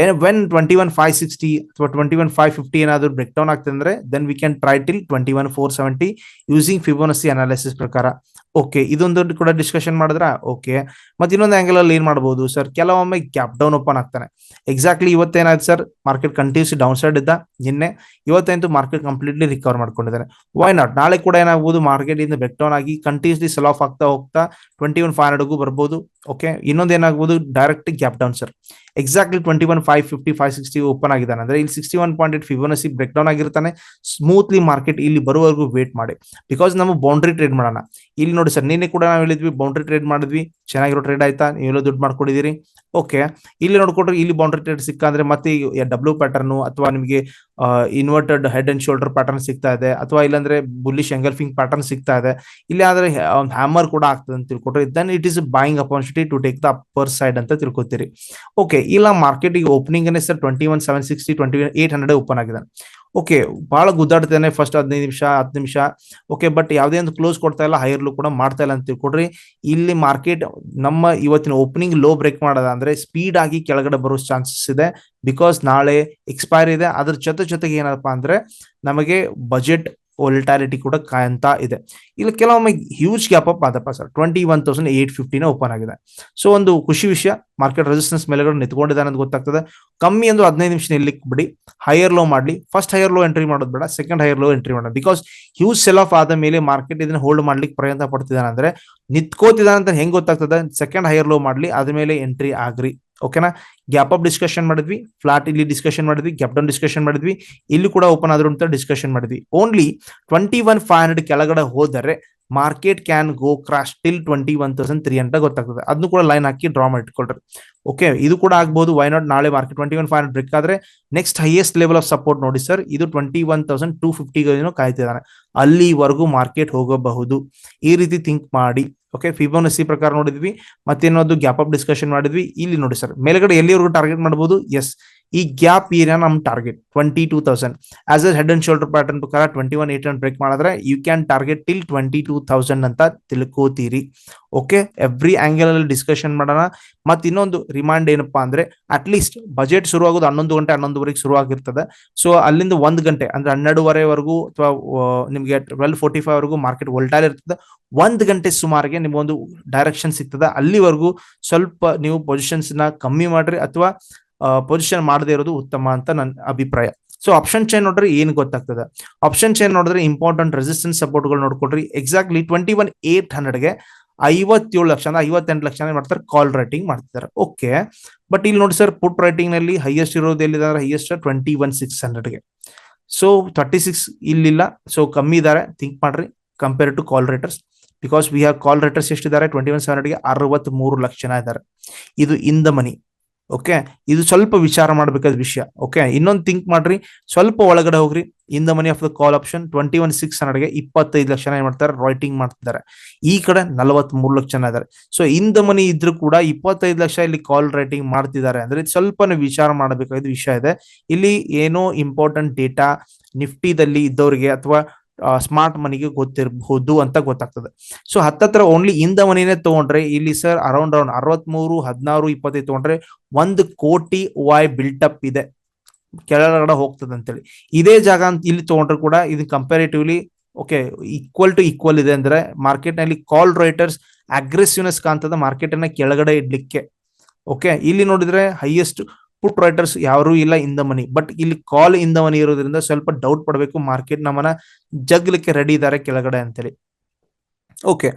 ಏನ್ when twenty one five sixty ಅಥವಾ ಟ್ವೆಂಟಿ ಒನ್ ಫೈವ್ ಫಿಫ್ಟಿ ಏನಾದ್ರು break down ಆಗ್ತಂದ್ರೆ then we can try till twenty one four seventy using Fibonacci analysis ಪ್ರಕಾರ. ಓಕೆ ಇದೊಂದು ಕೂಡ ಡಿಸ್ಕಷನ್ ಮಾಡಿದ್ರ? ಓಕೆ ಮತ್ತೆ ಇನ್ನೊಂದು ಆಂಗಲ್ ಅಲ್ಲಿ ಏನ್ ಮಾಡಬಹುದು ಸರ್ ಕೆಲವೊಮ್ಮೆ ಗ್ಯಾಪ್ ಡೌನ್ ಓಪನ್ ಆಗ್ತಾನೆ. Exactly ಇವತ್ತೇನಾಯ್ತು sir market continuous down side ಇದ್ದ ನಿನ್ನೆ. ಇವತ್ತಂತೂ ಮಾರ್ಕೆಟ್ ಕಂಪ್ಲೀಟ್ಲಿ ರಿಕವರ್ ಮಾಡ್ಕೊಂಡಿದ್ದಾರೆ ವೈ ನಾಟ್ ನಾಳೆ ಕೂಡ ಏನಾಗಬಹುದು ಮಾರ್ಕೆಟ್ ಇಂದ ಬೆಕ್ ಡೌನ್ ಆಗಿ ಕಂಟಿನ್ಯೂಸ್ಲಿ ಸೆಲ್ ಆಫ್ ಆಗ್ತಾ ಹೋಗ್ತಾ ಟ್ವೆಂಟಿ ಒನ್ ಫೈವ್ ಹಂಡ್ರೆಡ್ಗೂ ಬರ್ಬೋದು. ಓಕೆ ಇನ್ನೊಂದು ಏನಾಗಬಹುದು direct gap down sir exactly twenty one five fifty five sixty open ಆಗಿದ್ದಾನೆ. ಅಂದ್ರೆ ಇಲ್ಲಿ sixty one point eight Fibonacci break down ಆಗಿರ್ತಾನೆ. ಸ್ಮೂತ್ಲಿ ಮಾರ್ಕೆಟ್ ಇಲ್ಲಿ ಬರುವವರೆಗೂ ವೇಟ್ ಮಾಡಿ. ಬಿಕಾಸ್ ನಾವು ಬೌಂಡ್ರಿ ಟ್ರೇಡ್ ಮಾಡೋಣ. ಇಲ್ಲಿ ನೋಡಿ ಸರ್ ನಿನ್ನೆ ಕೂಡ ನಾವು ಹೇಳಿದ್ವಿ ಬೌಂಡ್ರಿ ಟ್ರೇಡ್ ಮಾಡಿದ್ವಿ. ಚೆನ್ನಾಗಿರೋ ಟ್ರೇಡ್ ಆಯ್ತಾ? ನೀವೆಲ್ಲ ದುಡ್ಡು ಮಾಡ್ಕೊಂಡಿದ್ದೀರಿ. ಓಕೆ ಇಲ್ಲಿ ನೋಡ್ಕೊಟ್ರೆ ಇಲ್ಲಿ ಬೌಂಡ್ರಿ ಟ್ರೇಡ್ ಸಿಕ್ಕ ಅಂದ್ರೆ ಮತ್ತೆ ಡಬ್ಲ್ಯೂ ಪ್ಯಾಟರ್ನು ಅಥವಾ ನಿಮಗೆ inverted head and shoulder pattern ಸಿಗ್ತಾ ಇದೆ, ಅಥವಾ ಇಲ್ಲಾಂದ್ರೆ ಬುಲ್ಲಿಶ್ ಎಂಗಲ್ಫಿಂಗ್ ಪ್ಯಾಟರ್ನ್ ಸಿಗ್ತಾ ಇದೆ. ಇಲ್ಲಿ ಆದ್ರೆ ಹ್ಯಾಮರ್ ಕೂಡ ಆಗ್ತದೆ ಅಂತ ತಿಳ್ಕೊಟ್ರೆ then it is buying opportunity to take the upper side ಅಂತ ತಿಳ್ಕೊತೀರಿ. ಓಕೆ ಇಲ್ಲ ಮಾರ್ಕೆಟ್ ಈಗ opening sir twenty one seven sixty twenty eight hundred open ಆಗಿದೆ. ಓಕೆ ಭಾಳ ಗುದ್ದಾಡ್ತೇನೆ ಫಸ್ಟ್ ಹದಿನೈದು ನಿಮಿಷ, ಹತ್ತು ನಿಮಿಷ. ಓಕೆ ಬಟ್ ಯಾವುದೇ ಒಂದು ಕ್ಲೋಸ್ ಕೊಡ್ತಾ ಇಲ್ಲ ಹೈಯರ್ಲು ಕೂಡ ಮಾಡ್ತಾ ಇಲ್ಲ ಅಂತ ತಿಳ್ಕೊಡ್ರಿ ಇಲ್ಲಿ ಮಾರ್ಕೆಟ್ ನಮ್ಮ ಇವತ್ತಿನ ಓಪನಿಂಗ್ ಲೋ ಬ್ರೇಕ್ ಮಾಡೋದ ಅಂದ್ರೆ ಸ್ಪೀಡ್ ಆಗಿ ಕೆಳಗಡೆ ಬರೋ ಚಾನ್ಸಸ್ ಇದೆ. ಬಿಕಾಸ್ ನಾಳೆ ಎಕ್ಸ್ಪೈರ್ ಇದೆ. ಅದ್ರ ಜೊತೆ ಜೊತೆಗೆ ಏನಪ್ಪಾ ಅಂದ್ರೆ ನಮಗೆ ಬಜೆಟ್ ವೊಲ್ಟಾಲಿಟಿ ಕೂಡ ಕಾಯ್ತಾ ಇದೆ. ಇಲ್ಲಿ ಕೆಲವೊಮ್ಮೆ ಹ್ಯೂಜ್ ಗ್ಯಾಪ್ ಅಪ್ ಆದಪ್ಪ sir twenty one thousand eight ಫಿಫ್ಟಿನ open ಆಗಿದೆ. ಸೊ ಒಂದು ಖುಷಿ ವಿಷಯ ಮಾರ್ಕೆಟ್ ರೆಸಿಸ್ಟೆನ್ಸ್ ಮೇಲೆಗಡೆ ನಿಂತ್ಕೊಂಡಿದ್ದಾನೆ ಅಂತ ಗೊತ್ತಾಗ್ತದೆ. ಕಮ್ಮಿ ಅಂದ್ರೆ ಹದಿನೈದು ನಿಮಿಷ ನಿಲ್ಲಿಕ್ ಬಿಡಿ ಹೈಯರ್ ಲೋ ಮಾಡಲಿ. ಫಸ್ಟ್ ಹೈಯರ್ ಲೋ ಎಂಟ್ರಿ ಮಾಡೋದು ಬೇಡ ಸೆಕೆಂಡ್ ಹೈಯರ್ ಲೋ ಎಂಟ್ರಿ ಮಾಡೋದು. ಬಿಕಾಸ್ ಹ್ಯೂಜ್ ಸೆಲ್ ಆಫ್ ಆದ ಮೇಲೆ ಮಾರ್ಕೆಟ್ ಇದನ್ನ ಹೋಲ್ಡ್ ಮಾಡ್ಲಿಕ್ಕೆ ಪ್ರಯತ್ನ ಪಡ್ತಿದ್ದಾನೆ ಅಂದ್ರೆ ನಿಂತ್ಕೋತಿದ್ದಾನೆ ಅಂತ ಹೆಂಗ್ ಗೊತ್ತಾಗ್ತದೆ? ಸೆಕೆಂಡ್ ಹೈಯರ್ ಲೋ ಮಾಡ್ಲಿ ಮೇಲೆ ಎಂಟ್ರಿ ಆಗ್ರಿ. ಓಕೆನಾ ಗ್ಯಾಪ್ ಅಪ್ ಡಿಸ್ಕಷನ್ ಮಾಡಿದ್ವಿ ಫ್ಲಾಟ್ ಇಲ್ಲಿ ಡಿಸ್ಕಷನ್ ಮಾಡಿದ್ವಿ ಗ್ಯಾಪ್ ಡೌನ್ ಡಿಸ್ಕಷನ್ ಮಾಡಿದ್ವಿ ಇಲ್ಲಿ ಕೂಡ ಓಪನ್ ಆದ್ರು ಅಂತ ಡಿಸ್ಕಷನ್ ಮಾಡಿದ್ವಿ only twenty one five hundred ಕೆಳಗಡೆ ಹೋದರೆ market can go crash till twenty one thousand three ಅಂತ ಗೊತ್ತಾಗ್ತದೆ. ಅದನ್ನು ಕೂಡ ಲೈನ್ ಹಾಕಿ ಡ್ರಾ ಮಾಡಿಟ್ಕೊಳ್ರಿ. ಓಕೆ ಇದು ಕೂಡ ಆಗ್ಬಹುದು ವೈ ನಾಟ್ ನಾಳೆ market twenty one five hundred break ಆದ್ರೆ next highest level of support ನೋಡಿ ಸರ್ ಇದು ಟ್ವೆಂಟಿ ಒನ್ ತೌಸಂಡ್ ಟೂ ಫಿಫ್ಟಿಗೂ ಕಾಯ್ತಿದ್ದಾನೆ ಅಲ್ಲಿವರೆಗೂ ಮಾರ್ಕೆಟ್ ಹೋಗಬಹುದು. ಈ ರೀತಿ ಥಿಂಕ್ ಮಾಡಿ. ಓಕೆ ಫಿಬೋನಸಿ ಪ್ರಕಾರ ನೋಡಿದ್ವಿ. ಮತ್ತೇನೋದು ಗ್ಯಾಪ್ ಅಪ್ ಡಿಸ್ಕಷನ್ ಮಾಡಿದ್ವಿ. ಇಲ್ಲಿ ನೋಡಿ ಸರ್ ಮೇಲ್ಗಡೆ ಎಲ್ಲಿವರೆಗೂ ಟಾರ್ಗೆಟ್ ಮಾಡಬಹುದು ಎಸ್ ಈ ಗ್ಯಾಪ್ ಏರಿಯಾ ನಮ್ target twenty two thousand as a head and shoulder pattern ಪ್ರಕಾರ twenty one eight and break ಮಾಡಿದ್ರೆ you can target till twenty two thousand ಅಂತ ತಿಳ್ಕೋತೀರಿ. ಓಕೆ ಎವ್ರಿ ಆಂಗಲ್ ಅಲ್ಲಿ ಡಿಸ್ಕಷನ್ ಮಾಡೋಣ. ಮತ್ತೆ ಇನ್ನೊಂದು ರಿಮಾಂಡ್ ಏನಪ್ಪಾ ಅಂದ್ರೆ ಅಟ್ ಲೀಸ್ಟ್ ಬಜೆಟ್ ಶುರು ಆಗೋದು ಹನ್ನೊಂದು ಗಂಟೆ ಹನ್ನೊಂದುವರೆಗೆ ಶುರು ಆಗಿರ್ತದೆ ಸೊ ಅಲ್ಲಿಂದ ಒಂದ್ ಗಂಟೆ ಅಂದ್ರೆ ಹನ್ನೆರಡುವರೆವರೆಗೂ ಅಥವಾ ನಿಮಗೆ ಟ್ವೆಲ್ ಫೋರ್ಟಿ ಫೈವ್ ವರೆಗೂ ಮಾರ್ಕೆಟ್ ಒಲ್ಟಾಲ್ ಇರ್ತದೆ. ಒಂದ್ ಗಂಟೆ ಸುಮಾರಿಗೆ ನಿಮ್ಗೊಂದು ಡೈರೆಕ್ಷನ್ ಸಿಗ್ತದ, ಅಲ್ಲಿವರೆಗೂ ಸ್ವಲ್ಪ ನೀವು ಪೊಸಿಷನ್ಸ್ನ ಕಮ್ಮಿ ಮಾಡ್ರಿ ಅಥವಾ ಪೊಸಿಷನ್ ಮಾಡದೇ ಇರೋದು ಉತ್ತಮ ಅಂತ ನನ್ನ ಅಭಿಪ್ರಾಯ. ಸೊ ಆಪ್ಷನ್ ಚೈನ್ ನೋಡ್ರಿ ಏನ್ ಗೊತ್ತಾಗ್ತದೆ? ಆಪ್ಷನ್ ಚೈನ್ ನೋಡಿದ್ರೆ ಇಂಪಾರ್ಟೆಂಟ್ ರೆಸಿಸ್ಟೆನ್ಸ್ ಸಪೋರ್ಟ್ಗಳು ನೋಡ್ಕೊಡ್ರಿ ಎಕ್ಸಾಕ್ಟ್ಲಿ ಟ್ವೆಂಟಿ ಒನ್ ಏಟ್ ಹಂಡ್ರೆಡ್ಗೆ ಐವತ್ತೇಳು ಲಕ್ಷ ಅಂದ್ರೆ ಐವತ್ತೆಂಟು ಲಕ್ಷ ಮಾಡ್ತಾರೆ? ಕಾಲ್ ರೈಟಿಂಗ್ ಮಾಡ್ತಿದ್ದಾರೆ ಓಕೆ ಬಟ್ ಇಲ್ಲಿ ನೋಡಿ ಸರ್ ಪುಟ್ ರೈಟಿಂಗ್ನಲ್ಲಿ ಹೈಯೆಸ್ಟ್ ಇರೋದು ಎಲ್ಲಿದೆ ಅಂದ್ರೆ ಹೈಯೆಸ್ಟ್ ಟ್ವೆಂಟಿ ಒನ್ ಸಿಕ್ಸ್ ಹಂಡ್ರೆಡ್ಗೆ ಸೊ ತರ್ಟಿ ಸಿಕ್ಸ್ ಇಲ್ಲಿಲ್ಲ. ಸೊ ಕಮ್ಮಿ ಇದಾರೆ ಥಿಂಕ್ ಮಾಡ್ರಿ. Compare to call writers because we have call writers ಎಷ್ಟಿದ್ದಾರೆ? Twenty one ಸೆವೆನ್ಗೆ ಅರವತ್ತ್ ಮೂರು ಲಕ್ಷ ಜನ ಇದ್ದಾರೆ. ಇದು ಇನ್ ದ ಮನಿ. ಓಕೆ ಇದು ಸ್ವಲ್ಪ ವಿಚಾರ ಮಾಡಬೇಕಾದ ವಿಷಯ. ಓಕೆ ಇನ್ನೊಂದು ಥಿಂಕ್ ಮಾಡ್ರಿ. ಸ್ವಲ್ಪ ಒಳಗಡೆ ಹೋಗ್ರಿ. In the money of the call option twenty one six ಹಂಡ್ರೆಡ್ಗೆ ಇಪ್ಪತ್ತೈದು ಲಕ್ಷ ಜನ ಏನ್ ಮಾಡ್ತಾರೆ? ರೈಟಿಂಗ್ ಮಾಡ್ತಿದ್ದಾರೆ. ಈ ಕಡೆ ನಲವತ್ತ್ ಮೂರು ಲಕ್ಷ ಜನ ಇದ್ದಾರೆ. ಸೊ ಇನ್ ದ ಮನಿ ಇದ್ರೂ ಕೂಡ ಇಪ್ಪತ್ತೈದು ಲಕ್ಷ ಇಲ್ಲಿ ಕಾಲ್ ರೈಟಿಂಗ್ ಮಾಡ್ತಿದ್ದಾರೆ. ಅಂದ್ರೆ ಸ್ವಲ್ಪ ವಿಚಾರ ಮಾಡಬೇಕಾದ ವಿಷಯ ಇದೆ. ಇಲ್ಲಿ ಏನೋ ಇಂಪಾರ್ಟೆಂಟ್ ಡೇಟಾ ನಿಫ್ಟಿದಲ್ಲಿ ಇದ್ದವರಿಗೆ ಅಥವಾ ಸ್ಮಾರ್ಟ್ ಮನಿಗೆ ಗೊತ್ತಿರಬಹುದು ಅಂತ ಗೊತ್ತಾಗ್ತದೆ. ಸೊ ಹತ್ತತ್ರ ಓನ್ಲಿ ಇಂದ ಮನಿನೇ ತಗೊಂಡ್ರೆ ಇಲ್ಲಿ ಸರ್ ಅರೌಂಡ್ ಅರೌಂಡ್ ಅರವತ್ಮೂರು, ಹದಿನಾರು, ಇಪ್ಪತ್ತೈದು ತಗೊಂಡ್ರೆ ಒಂದು ಕೋಟಿ ವಾಯ್ ಬಿಲ್ಟಪ್ ಇದೆ. ಕೆಳಗಡೆ ಹೋಗ್ತದೆ ಅಂತೇಳಿ. ಇದೇ ಜಾಗ ಅಂತ ಇಲ್ಲಿ ತಗೊಂಡ್ರೆ ಕೂಡ ಇದು comparatively okay equal to equal ಇದೆ ಅಂದ್ರೆ ಮಾರ್ಕೆಟ್ನಲ್ಲಿ ಕಾಲ್ ರೈಟರ್ಸ್ ಅಗ್ರೆಸಿವ್ನೆಸ್ ಕಾಣ್ತದ ಮಾರ್ಕೆಟ್ ಅನ್ನ ಕೆಳಗಡೆ ಇಡ್ಲಿಕ್ಕೆ. ಓಕೆ ಇಲ್ಲಿ ನೋಡಿದ್ರೆ ಹೈಯೆಸ್ಟ್ ಪುಟ್ ರೈಟರ್ಸ್ ಯಾರು ಇಲ್ಲ ಇನ್ ದ ಮನಿ. ಬಟ್ ಇಲ್ಲಿ ಕಾಲ್ ಇನ್ ದ ಮನಿ ಇರೋದ್ರಿಂದ ಸ್ವಲ್ಪ ಡೌಟ್ ಪಡಬೇಕು ಮಾರ್ಕೆಟ್ ನಮ್ಮನ್ನ ಜಗ್ಲಿಕ್ಕೆ ರೆಡಿ ಇದ್ದಾರೆ ಕೆಳಗಡೆ ಅಂತೇಳಿ. ಓಕೆ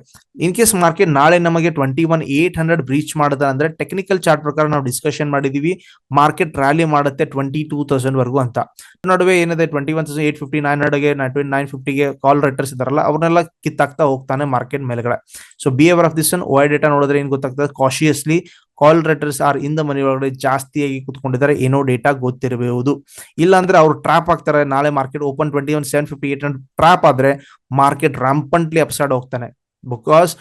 ಇನ್ ಕೇಸ್ ಮಾರ್ಕೆಟ್ ನಾಳೆ ನಮಗೆ twenty one eight hundred breach ಮಾಡಿದ ಅಂದ್ರೆ ಟೆಕ್ನಿಕಲ್ ಚಾರ್ಟ್ ಪ್ರಕಾರ ನಾವು ಡಿಸ್ಕಷನ್ ಮಾಡಿದೀವಿ ಮಾರ್ಕೆಟ್ ರ್ಯಾಲಿ ಮಾಡುತ್ತೆ ಟ್ವೆಂಟಿ ಟೂ ತೌಸಂಡ್ ವರ್ಗು ಅಂತ. ನಡುವೆ ಏನಿದೆ twenty one thousand eight fifty nine ಹಂಡ್ರೆಡ್ಗೆ nine ಫಿಫ್ಟಿಗೆ ಕಾಲ್ ರೈಟರ್ಸ್ ಇದಾರಲ್ಲ ಅವ್ರನ್ನೆಲ್ಲ ಕಿತ್ತಾಗ್ತಾ ಹೋಗ್ತಾನೆ ಮಾರ್ಕೆಟ್ ಮೇಲ್ಗಡೆ. So be aware of this one why data ನೋಡಿದ್ರೆ ಏನ್ ಗೊತ್ತಾಗ್ತದೆ? ಕಾಶಿಯಸ್ಲಿ ಕಾಲ್ ರೈಟರ್ಸ್ ಆರ್ ಇಂದ ಮನಿ ಒಳಗಡೆ ಜಾಸ್ತಿಯಾಗಿ ಕುತ್ಕೊಂಡಿದ್ದಾರೆ. ಏನೋ ಡೇಟಾ ಗೊತ್ತಿರಬಹುದು. ಇಲ್ಲ ಅಂದ್ರೆ ಅವ್ರು ಟ್ರಾಪ್ ಆಗ್ತಾರೆ ನಾಳೆ market open twenty one seven fifty eight hundred trap ಆದ್ರೆ ಮಾರ್ಕೆಟ್ ರಾಂಪಂಟ್ಲಿ ಅಪ್ಸೈಡ್ ಹೋಗ್ತಾನೆ. ಬಿಕಾಸ್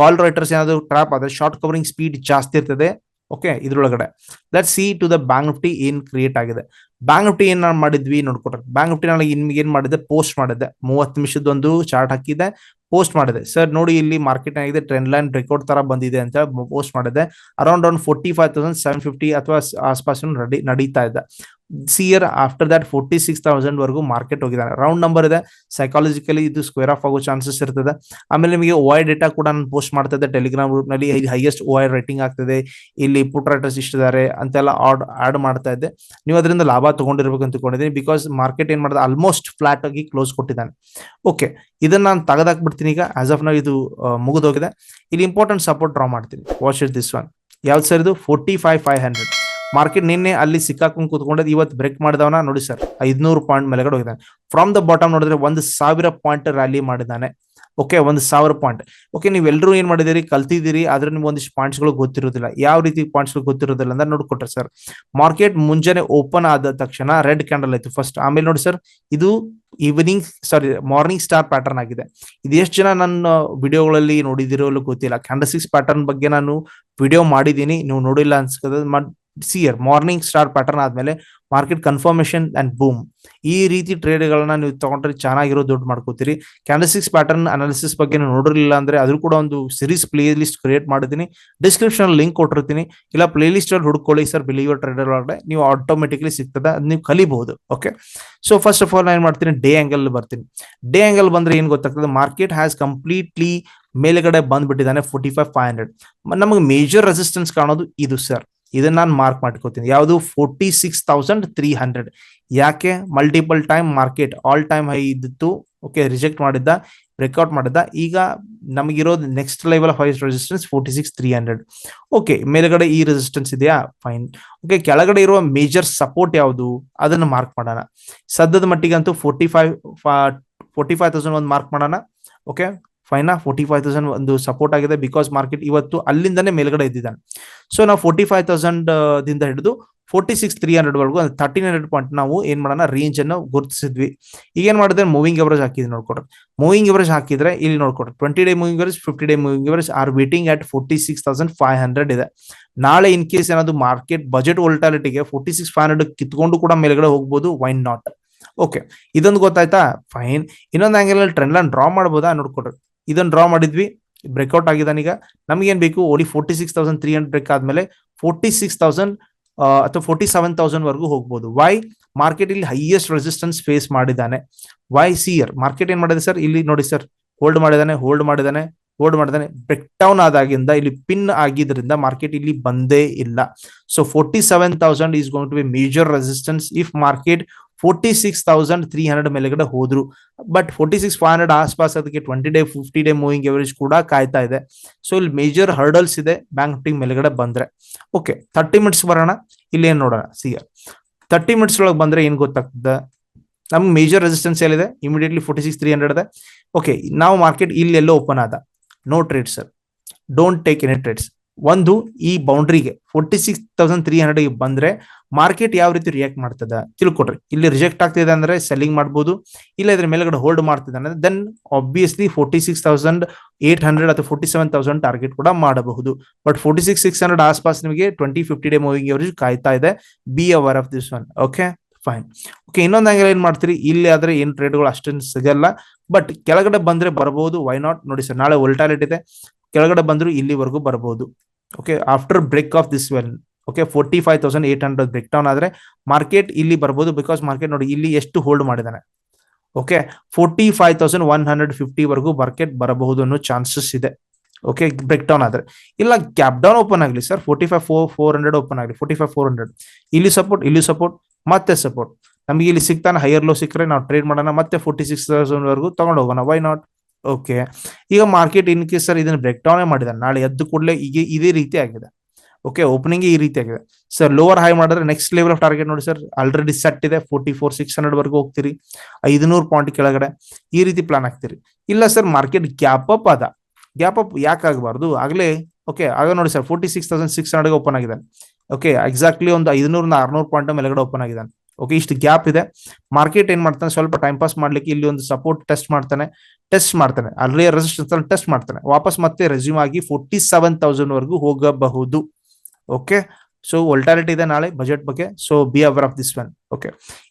ಕಾಲ್ ರೈಟರ್ಸ್ ಏನಾದ್ರು ಟ್ರಾಪ್ ಆದ್ರೆ ಶಾರ್ಟ್ ಕವರಿಂಗ್ ಸ್ಪೀಡ್ ಜಾಸ್ತಿ ಇರ್ತದೆ. ಓಕೆ ಇದ್ರೊಳಗಡೆ. Let see to the bank Nifty ಏನ್ ಕ್ರಿಯೇಟ್ ಆಗಿದೆ. ಬ್ಯಾಂಕ್ ನಿಫ್ಟಿ ಏನ್ ಮಾಡಿದ್ವಿ ನೋಡ್ಕೊಟ್ರೆ ಬ್ಯಾಂಕ್ ನಿಫ್ಟಿ ನಾಳೆ ನಿಮ್ಗೆ ಏನ್ ಮಾಡಿದೆ? ಪೋಸ್ಟ್ ಮಾಡಿದೆ. ಮೂವತ್ ನಿಮಿಷದ ಒಂದು ಚಾರ್ಟ್ ಹಾಕಿದೆ ಪೋಸ್ಟ್ ಮಾಡಿದೆ. ಸರ್ ನೋಡಿ ಇಲ್ಲಿ ಮಾರ್ಕೆಟ್ ಆಗಿದೆ ಟ್ರೆಂಡ್ ಲೈನ್ ರೆಕಾರ್ಡ್ ತರ ಬಂದಿದೆ ಅಂತ ಪೋಸ್ಟ್ ಮಾಡಿದೆ. ಅರೌಂಡ್ ಒಂದು forty five thousand seven fifty ಅಥವಾ ಆಸ್ಪಾಸ್ ನಡಿ, ನಡೀತಾ ಇದೆ. See here after that forty six thousand ವರೆಗೂ ಮಾರ್ಕೆಟ್ ಹೋಗಿದ್ದಾರೆ ರೌಂಡ್ ನಂಬರ್ ಇದೆ. ಸೈಕಾಲಜಿಕಲಿ ಇದು ಸ್ಕ್ವೇರ್ ಆಫ್ ಆಗೋ ಚಾನ್ಸಸ್ ಇರ್ತದೆ. ಆಮೇಲೆ ನಿಮಗೆ ಐ ಡೇಟಾ ಕೂಡ ನಾನು ಪೋಸ್ಟ್ ಮಾಡ್ತಾ ಇದ್ದೆ ಟೆಲಿಗ್ರಾಮ್ ಗ್ರೂಪ್ನಲ್ಲಿ. ಹೈಯೆಸ್ಟ್ ಓ ಐ ರೇಟಿಂಗ್ ಆಗ್ತದೆ. ಇಲ್ಲಿ ಪುಟ್ ರೈಟರ್ಸ್ ಇಷ್ಟಿದ್ದಾರೆ ಅಂತೆಲ್ಲ ಆಡ್ ಆಡ್ ಮಾಡ್ತಾ ಇದ್ದೆ. ನೀವು ಅದರಿಂದ ಲಾಭ ತಗೊಂಡಿರ್ಬೇಕು ಅಂತ ತಿಳ್ಕೊಂಡಿದ್ದೀನಿ ಬಿಕಾಸ್ ಮಾರ್ಕೆಟ್ ಏನ್ ಮಾಡಿದೆ? ಆಲ್ಮೋಸ್ಟ್ ಫ್ಲಾಟ್ ಆಗಿ ಕ್ಲೋಸ್ ಕೊಟ್ಟಿದ್ದಾನೆ. ಓಕೆ ಇದನ್ನ ನಾನು ತೆಗೆದಾಕ್ಬಿಡ್ತೀನಿ ಈಗ. ಆಸ್ ಆಫ್ ನಾವು ಇದು ಮುಗಿದೋಗಿದೆ. ಇಲ್ಲಿ ಇಂಪಾರ್ಟೆಂಟ್ ಸಪೋರ್ಟ್ ಡ್ರಾ ಮಾಡ್ತೀನಿ. ವಾಚ್ ಇಟ್ ದಿಸ್ ಒನ್ ಯಾವ್ದು ಸರ್ ಇದು? Forty five five hundred market ನಿನ್ನೆ ಅಲ್ಲಿ ಸಿಕ್ಕಾಕೊಂಡು ಕೂತ್ಕೊಂಡದ್ದು ಇವತ್ತು ಬ್ರೇಕ್ ಮಾಡಿದವನ ನೋಡಿ ಸರ್ ಐದ್ನೂರು ಪಾಯಿಂಟ್ ಮೇಲೆಗಡೆ ಹೋಗಿದ್ದಾನೆ. ಫ್ರಮ್ ದ ಬಾಟಮ್ ನೋಡಿದ್ರೆ ಒಂದು ಸಾವಿರ ಪಾಯಿಂಟ್ ರ್ಯಾಲಿ ಮಾಡಿದ್ದಾನೆ. ಓಕೆ ಒಂದು ಸಾವಿರ ಪಾಯಿಂಟ್ ಓಕೆ ನೀವೆಲ್ಲರೂ ಏನ್ ಮಾಡಿದಿರಿ ಕಲ್ತಿದ್ದೀರಿ, ಆದ್ರೆ ನಿಮ್ಗೆ ಒಂದಿಷ್ಟು ಪಾಯಿಂಟ್ಸ್ಗಳು ಗೊತ್ತಿರೋದಿಲ್ಲ. ಯಾವ ರೀತಿ ಪಾಯಿಂಟ್ಸ್ಗಳು ಗೊತ್ತಿರೋದಿಲ್ಲ ಅಂತ ನೋಡ್ಕೊಟ್ರೆ ಸರ್ ಮಾರ್ಕೆಟ್ ಮುಂಜಾನೆ ಓಪನ್ ಆದ ತಕ್ಷಣ ರೆಡ್ ಕ್ಯಾಂಡಲ್ ಆಯ್ತು ಫಸ್ಟ್ ಆಮೇಲೆ ನೋಡಿ ಸರ್ ಇದು evening sorry morning star pattern ಆಗಿದೆ. ಇದು ಎಷ್ಟು ಜನ ನನ್ನ ವಿಡಿಯೋಗಳಲ್ಲಿ ನೋಡಿದಿರೋ ಗೊತ್ತಿಲ್ಲ. ಕ್ಯಾಂಡಲ್ ಸಿಕ್ಸ್ ಪ್ಯಾಟರ್ನ್ ಬಗ್ಗೆ ನಾನು ವಿಡಿಯೋ ಮಾಡಿದ್ದೀನಿ. ನೀವು ನೋಡಿಲ್ಲ ಅನ್ಸ್ಕದ see here morning star pattern ಆದ್ಮೇಲೆ ಮಾರ್ಕೆಟ್ ಕನ್ಫರ್ಮೇಶನ್ ಅಂಡ್ ಬೂಮ್ ಈ ರೀತಿ ಟ್ರೇಡ್ಗಳನ್ನ ನೀವು ತಗೊಂಡ್ರೆ ಚೆನ್ನಾಗಿರೋ ದುಡ್ಡು ಮಾಡ್ಕೋತೀರಿ. ಕ್ಯಾಂಡಲ್ ಸಿಕ್ಸ್ ಪ್ಯಾಟರ್ನ್ ಅನಾಲಿಸಿಸ್ ಬಗ್ಗೆ ನೋಡಿರಲಿಲ್ಲ ಅಂದ್ರೆ ಅದ್ರ ಕೂಡ ಒಂದು ಸಿರೀಸ್ ಪ್ಲೇ ಲಿಸ್ಟ್ ಕ್ರಿಯೇಟ್ ಮಾಡಿದ್ದೀನಿ ಡಿಸ್ಕ್ರಿಪ್ಷನ್ ಲಿಂಕ್ ಕೊಟ್ಟಿರ್ತೀನಿ. ಇಲ್ಲ ಪ್ಲೇ ಲಿಸ್ಟ್ ಅಲ್ಲಿ ಹುಡ್ಕೊಳ್ಳಿ ಸರ್ ಬಿಲಿವರ್ ಟ್ರೇಡರ್ ಒಳಗಡೆ ನೀವು ಆಟೋಮೆಟಿಕ್ಲಿ ಸಿಗ್ತದೆ, ಅದು ನೀವು ಕಲಿಬಹುದು okay so first of all ನಾನು ಏನ್ ಮಾಡ್ತೀನಿ ಡೇ ಆಂಗಲ್ ಬರ್ತೀನಿ. ಡೇ ಆಂಗಲ್ ಬಂದ್ರೆ ಏನ್ ಗೊತ್ತಾಗ್ತದೆ ಮಾರ್ಕೆಟ್ ಹ್ಯಾಸ್ ಕಂಪ್ಲೀಟ್ಲಿ ಮೇಲ್ಗಡೆ ಬಂದ್ಬಿಟ್ಟಿದ್ದಾನೆ ಫೋರ್ಟಿ ಫೈವ್ ಫೈವ್ ಹಂಡ್ರೆಡ್ ನಮಗೆ ಮೇಜರ್ ರೆಸಿಸ್ಟೆನ್ಸ್ ಕಾಣೋದು ಇದು ಸರ್ ಇದನ್ನ ನಾನು ಮಾರ್ಕ್ ಮಾಡ್ಕೋತೀನಿ. ಯಾವುದು? Forty six thousand three hundred ಯಾಕೆ? Multiple time market all time high ಇದ್ದಿತ್ತು. ಓಕೆ ರಿಜೆಕ್ಟ್ ಮಾಡಿದ್ದ ಬ್ರೇಕ್ಔಟ್ ಮಾಡಿದ್ದ. ಈಗ ನಮಗಿರೋದು next level highest resistance forty six three hundred okay ಮೇಲುಗಡೆ ಈ ರೆಸಿಸ್ಟೆನ್ಸ್ ಇದೆಯಾ? ಫೈನ್ ಓಕೆ ಕೆಳಗಡೆ ಇರುವ ಮೇಜರ್ ಸಪೋರ್ಟ್ ಯಾವುದು? ಅದನ್ನು ಮಾರ್ಕ್ ಮಾಡೋಣ. ಸದ್ಯದ ಮಟ್ಟಿಗಂತೂ forty five forty five thousand ಒಂದು ಮಾರ್ಕ್ ಮಾಡೋಣ. Okay fine forty five thousand ಒಂದು ಸಪೋರ್ಟ್ ಆಗಿದೆ ಬಿಕಾಸ್ ಮಾರ್ಕೆಟ್ ಇವತ್ತು ಅಲ್ಲಿಂದನೇ ಮೇಲ್ಗಡೆ ಇದ್ದಿದ್ದಾನೆ. ಸೊ ನಾವು ಫೋರ್ಟಿ ಫೈವ್ ತೌಸಂಡ್ ದಿಂದ ಹಿಡಿದು ಫೋರ್ಟಿ ಸಿಕ್ಸ್ ತ್ರೀ ಹಂಡ್ರೆಡ್ ವರೆಗೂ ತರ್ಟೀನ್ ಹಂಡ್ರೆಡ್ ಪಾಯಿಂಟ್ ನಾವು ಏನ್ ಮಾಡೋಣ ರೇಂಜ್ ಅನ್ನು ಗುರುತಿಸಿದ್ವಿ. ಈಗ ಏನ್ ಮಾಡಿದ್ರೆ ಮೂವಿಂಗ್ ಎವರೇಜ್ ಹಾಕಿದ್ವಿ ನೋಡ್ಕೊಡ್ರಿ. ಮೂವಿಂಗ್ ಎವರೇಜ್ ಹಾಕಿದ್ರೆ ಇಲ್ಲಿ ನೋಡ್ಕೊಡ್ರಿ. Twenty day moving average fifty day moving average are waiting at forty six thousand five hundred ಇದೆ. ನಾಳೆ ಇನ್ ಕೇಸ್ ಏನಾದ್ರು ಮಾರ್ಕೆಟ್ ಬಜೆಟ್ ವೋಲ್ಟಾಲಿಟಿಗೆ ಫೋರ್ಟಿ ಸಿಕ್ಸ್ ಫೈವ್ ಹಂಡ್ರೆಡ್ ಕಿತ್ಕೊಂಡು ಕೂಡ ಮೇಲ್ಗಡೆ ಹೋಗ್ಬೋದು ವೈನ್ ನಾಟ್ ಓಕೆ ಇದೊಂದು ಗೊತ್ತಾಯ್ತಾ? ಫೈನ್ ಇನ್ನೊಂದು ಆಂಗಲ್ ಟ್ರೆಂಡ್ ಲೈನ್ ಡ್ರಾ ಮಾಡ್ಬೋದಾ ನೋಡ್ಕೊಡ್ರಿ. ಇದನ್ನ ಡ್ರಾ ಮಾಡಿದ್ವಿ. ಬ್ರೇಕ್ಔಟ್ ನಮ್ಗೆ ಏನ್ ಬೇಕು? Only forty six thousand three hundred break ಆದ್ಮೇಲೆ ಫೋರ್ಟಿ ಸಿಕ್ಸ್ ತೌಸಂಡ್ ಅಥವಾ ಫೋರ್ಟಿ ಸೆವೆನ್ ತೌಸಂಡ್ ವರೆಗೂ ಹೋಗ್ಬೋದು. ವೈ ಮಾರ್ಕೆಟ್ ಇಲ್ಲಿ ಹೈಯೆಸ್ಟ್ ರೆಸಿಸ್ಟೆನ್ಸ್ ಫೇಸ್ ಮಾಡಿದ್ದಾನೆ. ವೈ ಸಿಯರ್ ಮಾರ್ಕೆಟ್ ಏನ್ ಮಾಡಿದೆ ಸರ್ ಇಲ್ಲಿ ನೋಡಿ ಸರ್ ಹೋಲ್ಡ್ ಮಾಡಿದಾನೆ ಹೋಲ್ಡ್ ಮಾಡಿದಾನೆ ಹೋಲ್ಡ್ ಮಾಡಿದಾನೆ ಬ್ರೇಕ್ ಡೌನ್ ಆದಾಗಿಂದ ಇಲ್ಲಿ ಪಿನ್ ಆಗಿದ್ರಿಂದ ಮಾರ್ಕೆಟ್ ಇಲ್ಲಿ ಬಂದೇ ಇಲ್ಲ. So forty seven thousand is going to be major resistance if market forty six thousand three hundred ಮೇಲೆಗಡೆ ಹೋದ್ರು. But forty six five hundred ಆಸ್ಪಾಸ್ ಅದಕ್ಕೆ twenty day fifty day moving average ಕೂಡ ಕಾಯ್ತಾ ಇದೆ. ಸೊ ಇಲ್ಲಿ ಮೇಜರ್ ಹರ್ಡಲ್ಸ್ ಇದೆ. Bank Nifty ಮೇಲೆಗಡೆ ಬಂದ್ರೆ. ಓಕೆ ತರ್ಟಿ ಮಿನಿಟ್ಸ್ ಬರೋಣ. ಇಲ್ಲಿ ಏನ್ ನೋಡೋಣ? ಸಿಗ ತರ್ಟಿ ಮಿನಿಟ್ಸ್ ಒಳಗೆ ಬಂದ್ರೆ ಏನ್ ಗೊತ್ತಾಗ್ತದೆ? ನಮ್ಗೆ ಮೇಜರ್ ರೆಸಿಸ್ಟೆನ್ಸ್ ಎಲ್ಲಿದೆ? Immediately forty six three hundred ಇದೆ. ಓಕೆ ನಾವು ಮಾರ್ಕೆಟ್ ಇಲ್ಲಿ ಎಲ್ಲೋ ಓಪನ್ ಆದ. No trade sir don't take any trades ಒಂದು ಈ ಬೌಂಡ್ರಿಗೆ forty six thousand three hundred ಬಂದ್ರೆ ಮಾರ್ಕೆಟ್ ಯಾವ ರೀತಿ ರಿಯಾಕ್ಟ್ ಮಾಡ್ತದ ತಿಳ್ಕೊಡ್ರಿ. ಇಲ್ಲಿ ರಿಜೆಕ್ಟ್ ಆಗ್ತಿದೆ ಅಂದ್ರೆ ಸೆಲ್ಲಿಂಗ್ ಮಾಡ್ಬೋದು, ಇಲ್ಲ ಇದ್ರ ಮೇಲ್ಗಡೆ ಹೋಲ್ಡ್ ಮಾಡ್ತಿದೆ ಅಂದ್ರೆ then obviously forty six thousand eight hundred ಅಥವಾ ಫೋರ್ಟಿ ಸೆವೆನ್ ತೌಸಂಡ್ ಟಾರ್ಗೆಟ್ ಕೂಡ ಮಾಡಬಹುದು. But forty six six hundred ಆಸ್ಪಾಸ್ ನಿಮಗೆ ಟ್ವೆಂಟಿ ಫಿಫ್ಟಿ ಡೇ ಮೂವಿಂಗ್ ಅವ್ರಿಗೆ ಕಾಯ್ತಾ ಇದೆ. Be aware of this one okay fine okay ಇನ್ನೊಂದು ಆಂಗಲ್ ಏನ್ ಮಾಡ್ತೀರಿ? ಇಲ್ಲಿ ಆದ್ರೆ ಏನ್ ಟ್ರೇಡ್ಗಳು ಅಷ್ಟೇನು ಸಿಗಲ್ಲ. ಬಟ್ ಕೆಳಗಡೆ ಬಂದ್ರೆ ಬರಬಹುದು ವೈ ನಾಟ್ ನೋಡಿ ಸರ್ ನಾಳೆ ವೋಲ್ಟಾಲಿಟಿ ಇದೆ. ಕೆಳಗಡೆ ಬಂದ್ರು ಇಲ್ಲಿವರೆಗೂ ಬರಬಹುದು okay after break of this well okay forty five thousand eight hundred break down ಆದ್ರೆ ಮಾರ್ಕೆಟ್ ಇಲ್ಲಿ ಬರ್ಬೋದು ಬಿಕಾಸ್ ಮಾರ್ಕೆಟ್ ನೋಡಿ ಇಲ್ಲಿ ಎಷ್ಟು ಹೋಲ್ಡ್ ಮಾಡಿದಾನೆ. Okay forty five thousand one hundred fifty ವರೆಗೂ ಮಾರ್ಕೆಟ್ ಬರಬಹುದು ಅನ್ನೋ ಚಾನ್ಸಸ್ ಇದೆ. ಓಕೆ ಬ್ರೇಕ್ ಡೌನ್ ಆದ್ರೆ. ಇಲ್ಲ ಗ್ಯಾಪ್ ಡೌನ್ ಓಪನ್ ಆಗಲಿ sir forty five four four hundred open ಆಗಲಿ ಫೋರ್ಟಿ ಫೈವ್ ಫೋರ್ ಹಂಡ್ರೆಡ್ ಇಲ್ಲಿ ಸಪೋರ್ಟ್ ಇಲ್ಲಿ ಸಪೋರ್ಟ್ ಮತ್ತೆ ಸಪೋರ್ಟ್ ನಮಗೆ ಇಲ್ಲಿ ಸಿಗ್ತಾನೆ ಹೈಯರ್ ಲೋ ಸಿಕ್ಕರೆ ನಾವು ಟ್ರೇಡ್ ಮಾಡೋಣ, ಮತ್ತೆ ಫೋರ್ಟಿ ಸಿಕ್ಸ್ ತೌಸಂಡ್ ವರೆಗೂ ತಗೊಂಡು ಹೋಗೋಣ ವೈ ನಾಟ್ ಓಕೆ ಈಗ ಮಾರ್ಕೆಟ್ ಇನ್ ಕೇಸ್ ಸರ್ ಇದನ್ನ ಬ್ರೇಕ್ ಡೌನ್ ಮಾಡಿದಾನೆ ನಾಳೆ ಎದ್ದು ಕೂಡಲೇ ಈಗ ಇದೇ ರೀತಿ ಆಗಿದೆ. ಓಕೆ ಓಪನಿಂಗ್ ಈ ರೀತಿ ಆಗಿದೆ. ಸರ್ ಲೋವರ್ ಹೈ ಮಾಡಿದ್ರೆ ನೆಕ್ಸ್ಟ್ ಲೆವೆಲ್ ಆಫ್ ಟಾರ್ಗೆಟ್ ನೋಡಿ ಸರ್ ಆಲ್ರೆಡಿ ಸೆಟ್ ಇದೆ. ಫೋರ್ಟಿ ಫೋರ್ ಸಿಕ್ಸ್ ಹಂಡ್ರೆಡ್ ವರೆಗೂ ಹೋಗ್ತೀರಿ. ಐದುನೂರು ಪಾಯಿಂಟ್ ಕೆಳಗಡೆ ಈ ರೀತಿ ಪ್ಲಾನ್ ಆಗ್ತೀರಿ ಇಲ್ಲ ಸರ್ ಮಾರ್ಕೆಟ್ ಗ್ಯಾಪ್ ಅಪ್ ಅದ. ಗ್ಯಾಪ್ ಅಪ್ ಯಾಕೆ ಆಗಬಾರ್ದು? ಆಗಲೇ ಓಕೆ ಆಗ ನೋಡಿ sir forty six thousand six hundred open ಆಗಿದೆ ಓಕೆ ಎಕ್ಸಾಕ್ಟ್ಲಿ ಒಂದು ಐದುನೂರಿಂದ ಆರ್ನೂರು ಪಾಯಿಂಟ್ ಮೇಲೆಗಡೆ ಓಪನ್ ಆಗಿದ್ದಾನೆ. ಓಕೆ ಇಷ್ಟು ಗ್ಯಾಪ್ ಇದೆ. ಮಾರ್ಕೆಟ್ ಏನ್ ಮಾಡ್ತಾನೆ? ಸ್ವಲ್ಪ ಟೈಮ್ ಪಾಸ್ ಮಾಡ್ಲಿಕ್ಕೆ ಇಲ್ಲಿ ಒಂದು ಸಪೋರ್ಟ್ ಟೆಸ್ಟ್ ಮಾಡ್ತಾನೆ. ಟೆಸ್ಟ್ ಮಾಡ್ತಾನೆ. ಅಲ್ಲಿಯ ರೆಸಿಸ್ಟೆನ್ಸ್ ಟೆಸ್ಟ್ ಮಾಡ್ತಾನೆ. ವಾಪಸ್ ಮತ್ತೆ ರೆಸ್ಯೂಮ್ ಆಗಿ ಫೋರ್ಟಿ ಸೆವೆನ್ ತೌಸಂಡ್ ವರೆಗೂ ಹೋಗಬಹುದು. ಓಕೆ ಸೊ ವೋಲ್ಟಾಲಿಟಿ ಇದೆ ನಾಳೆ ಬಜೆಟ್ ಬಗ್ಗೆ. So be aware of this one okay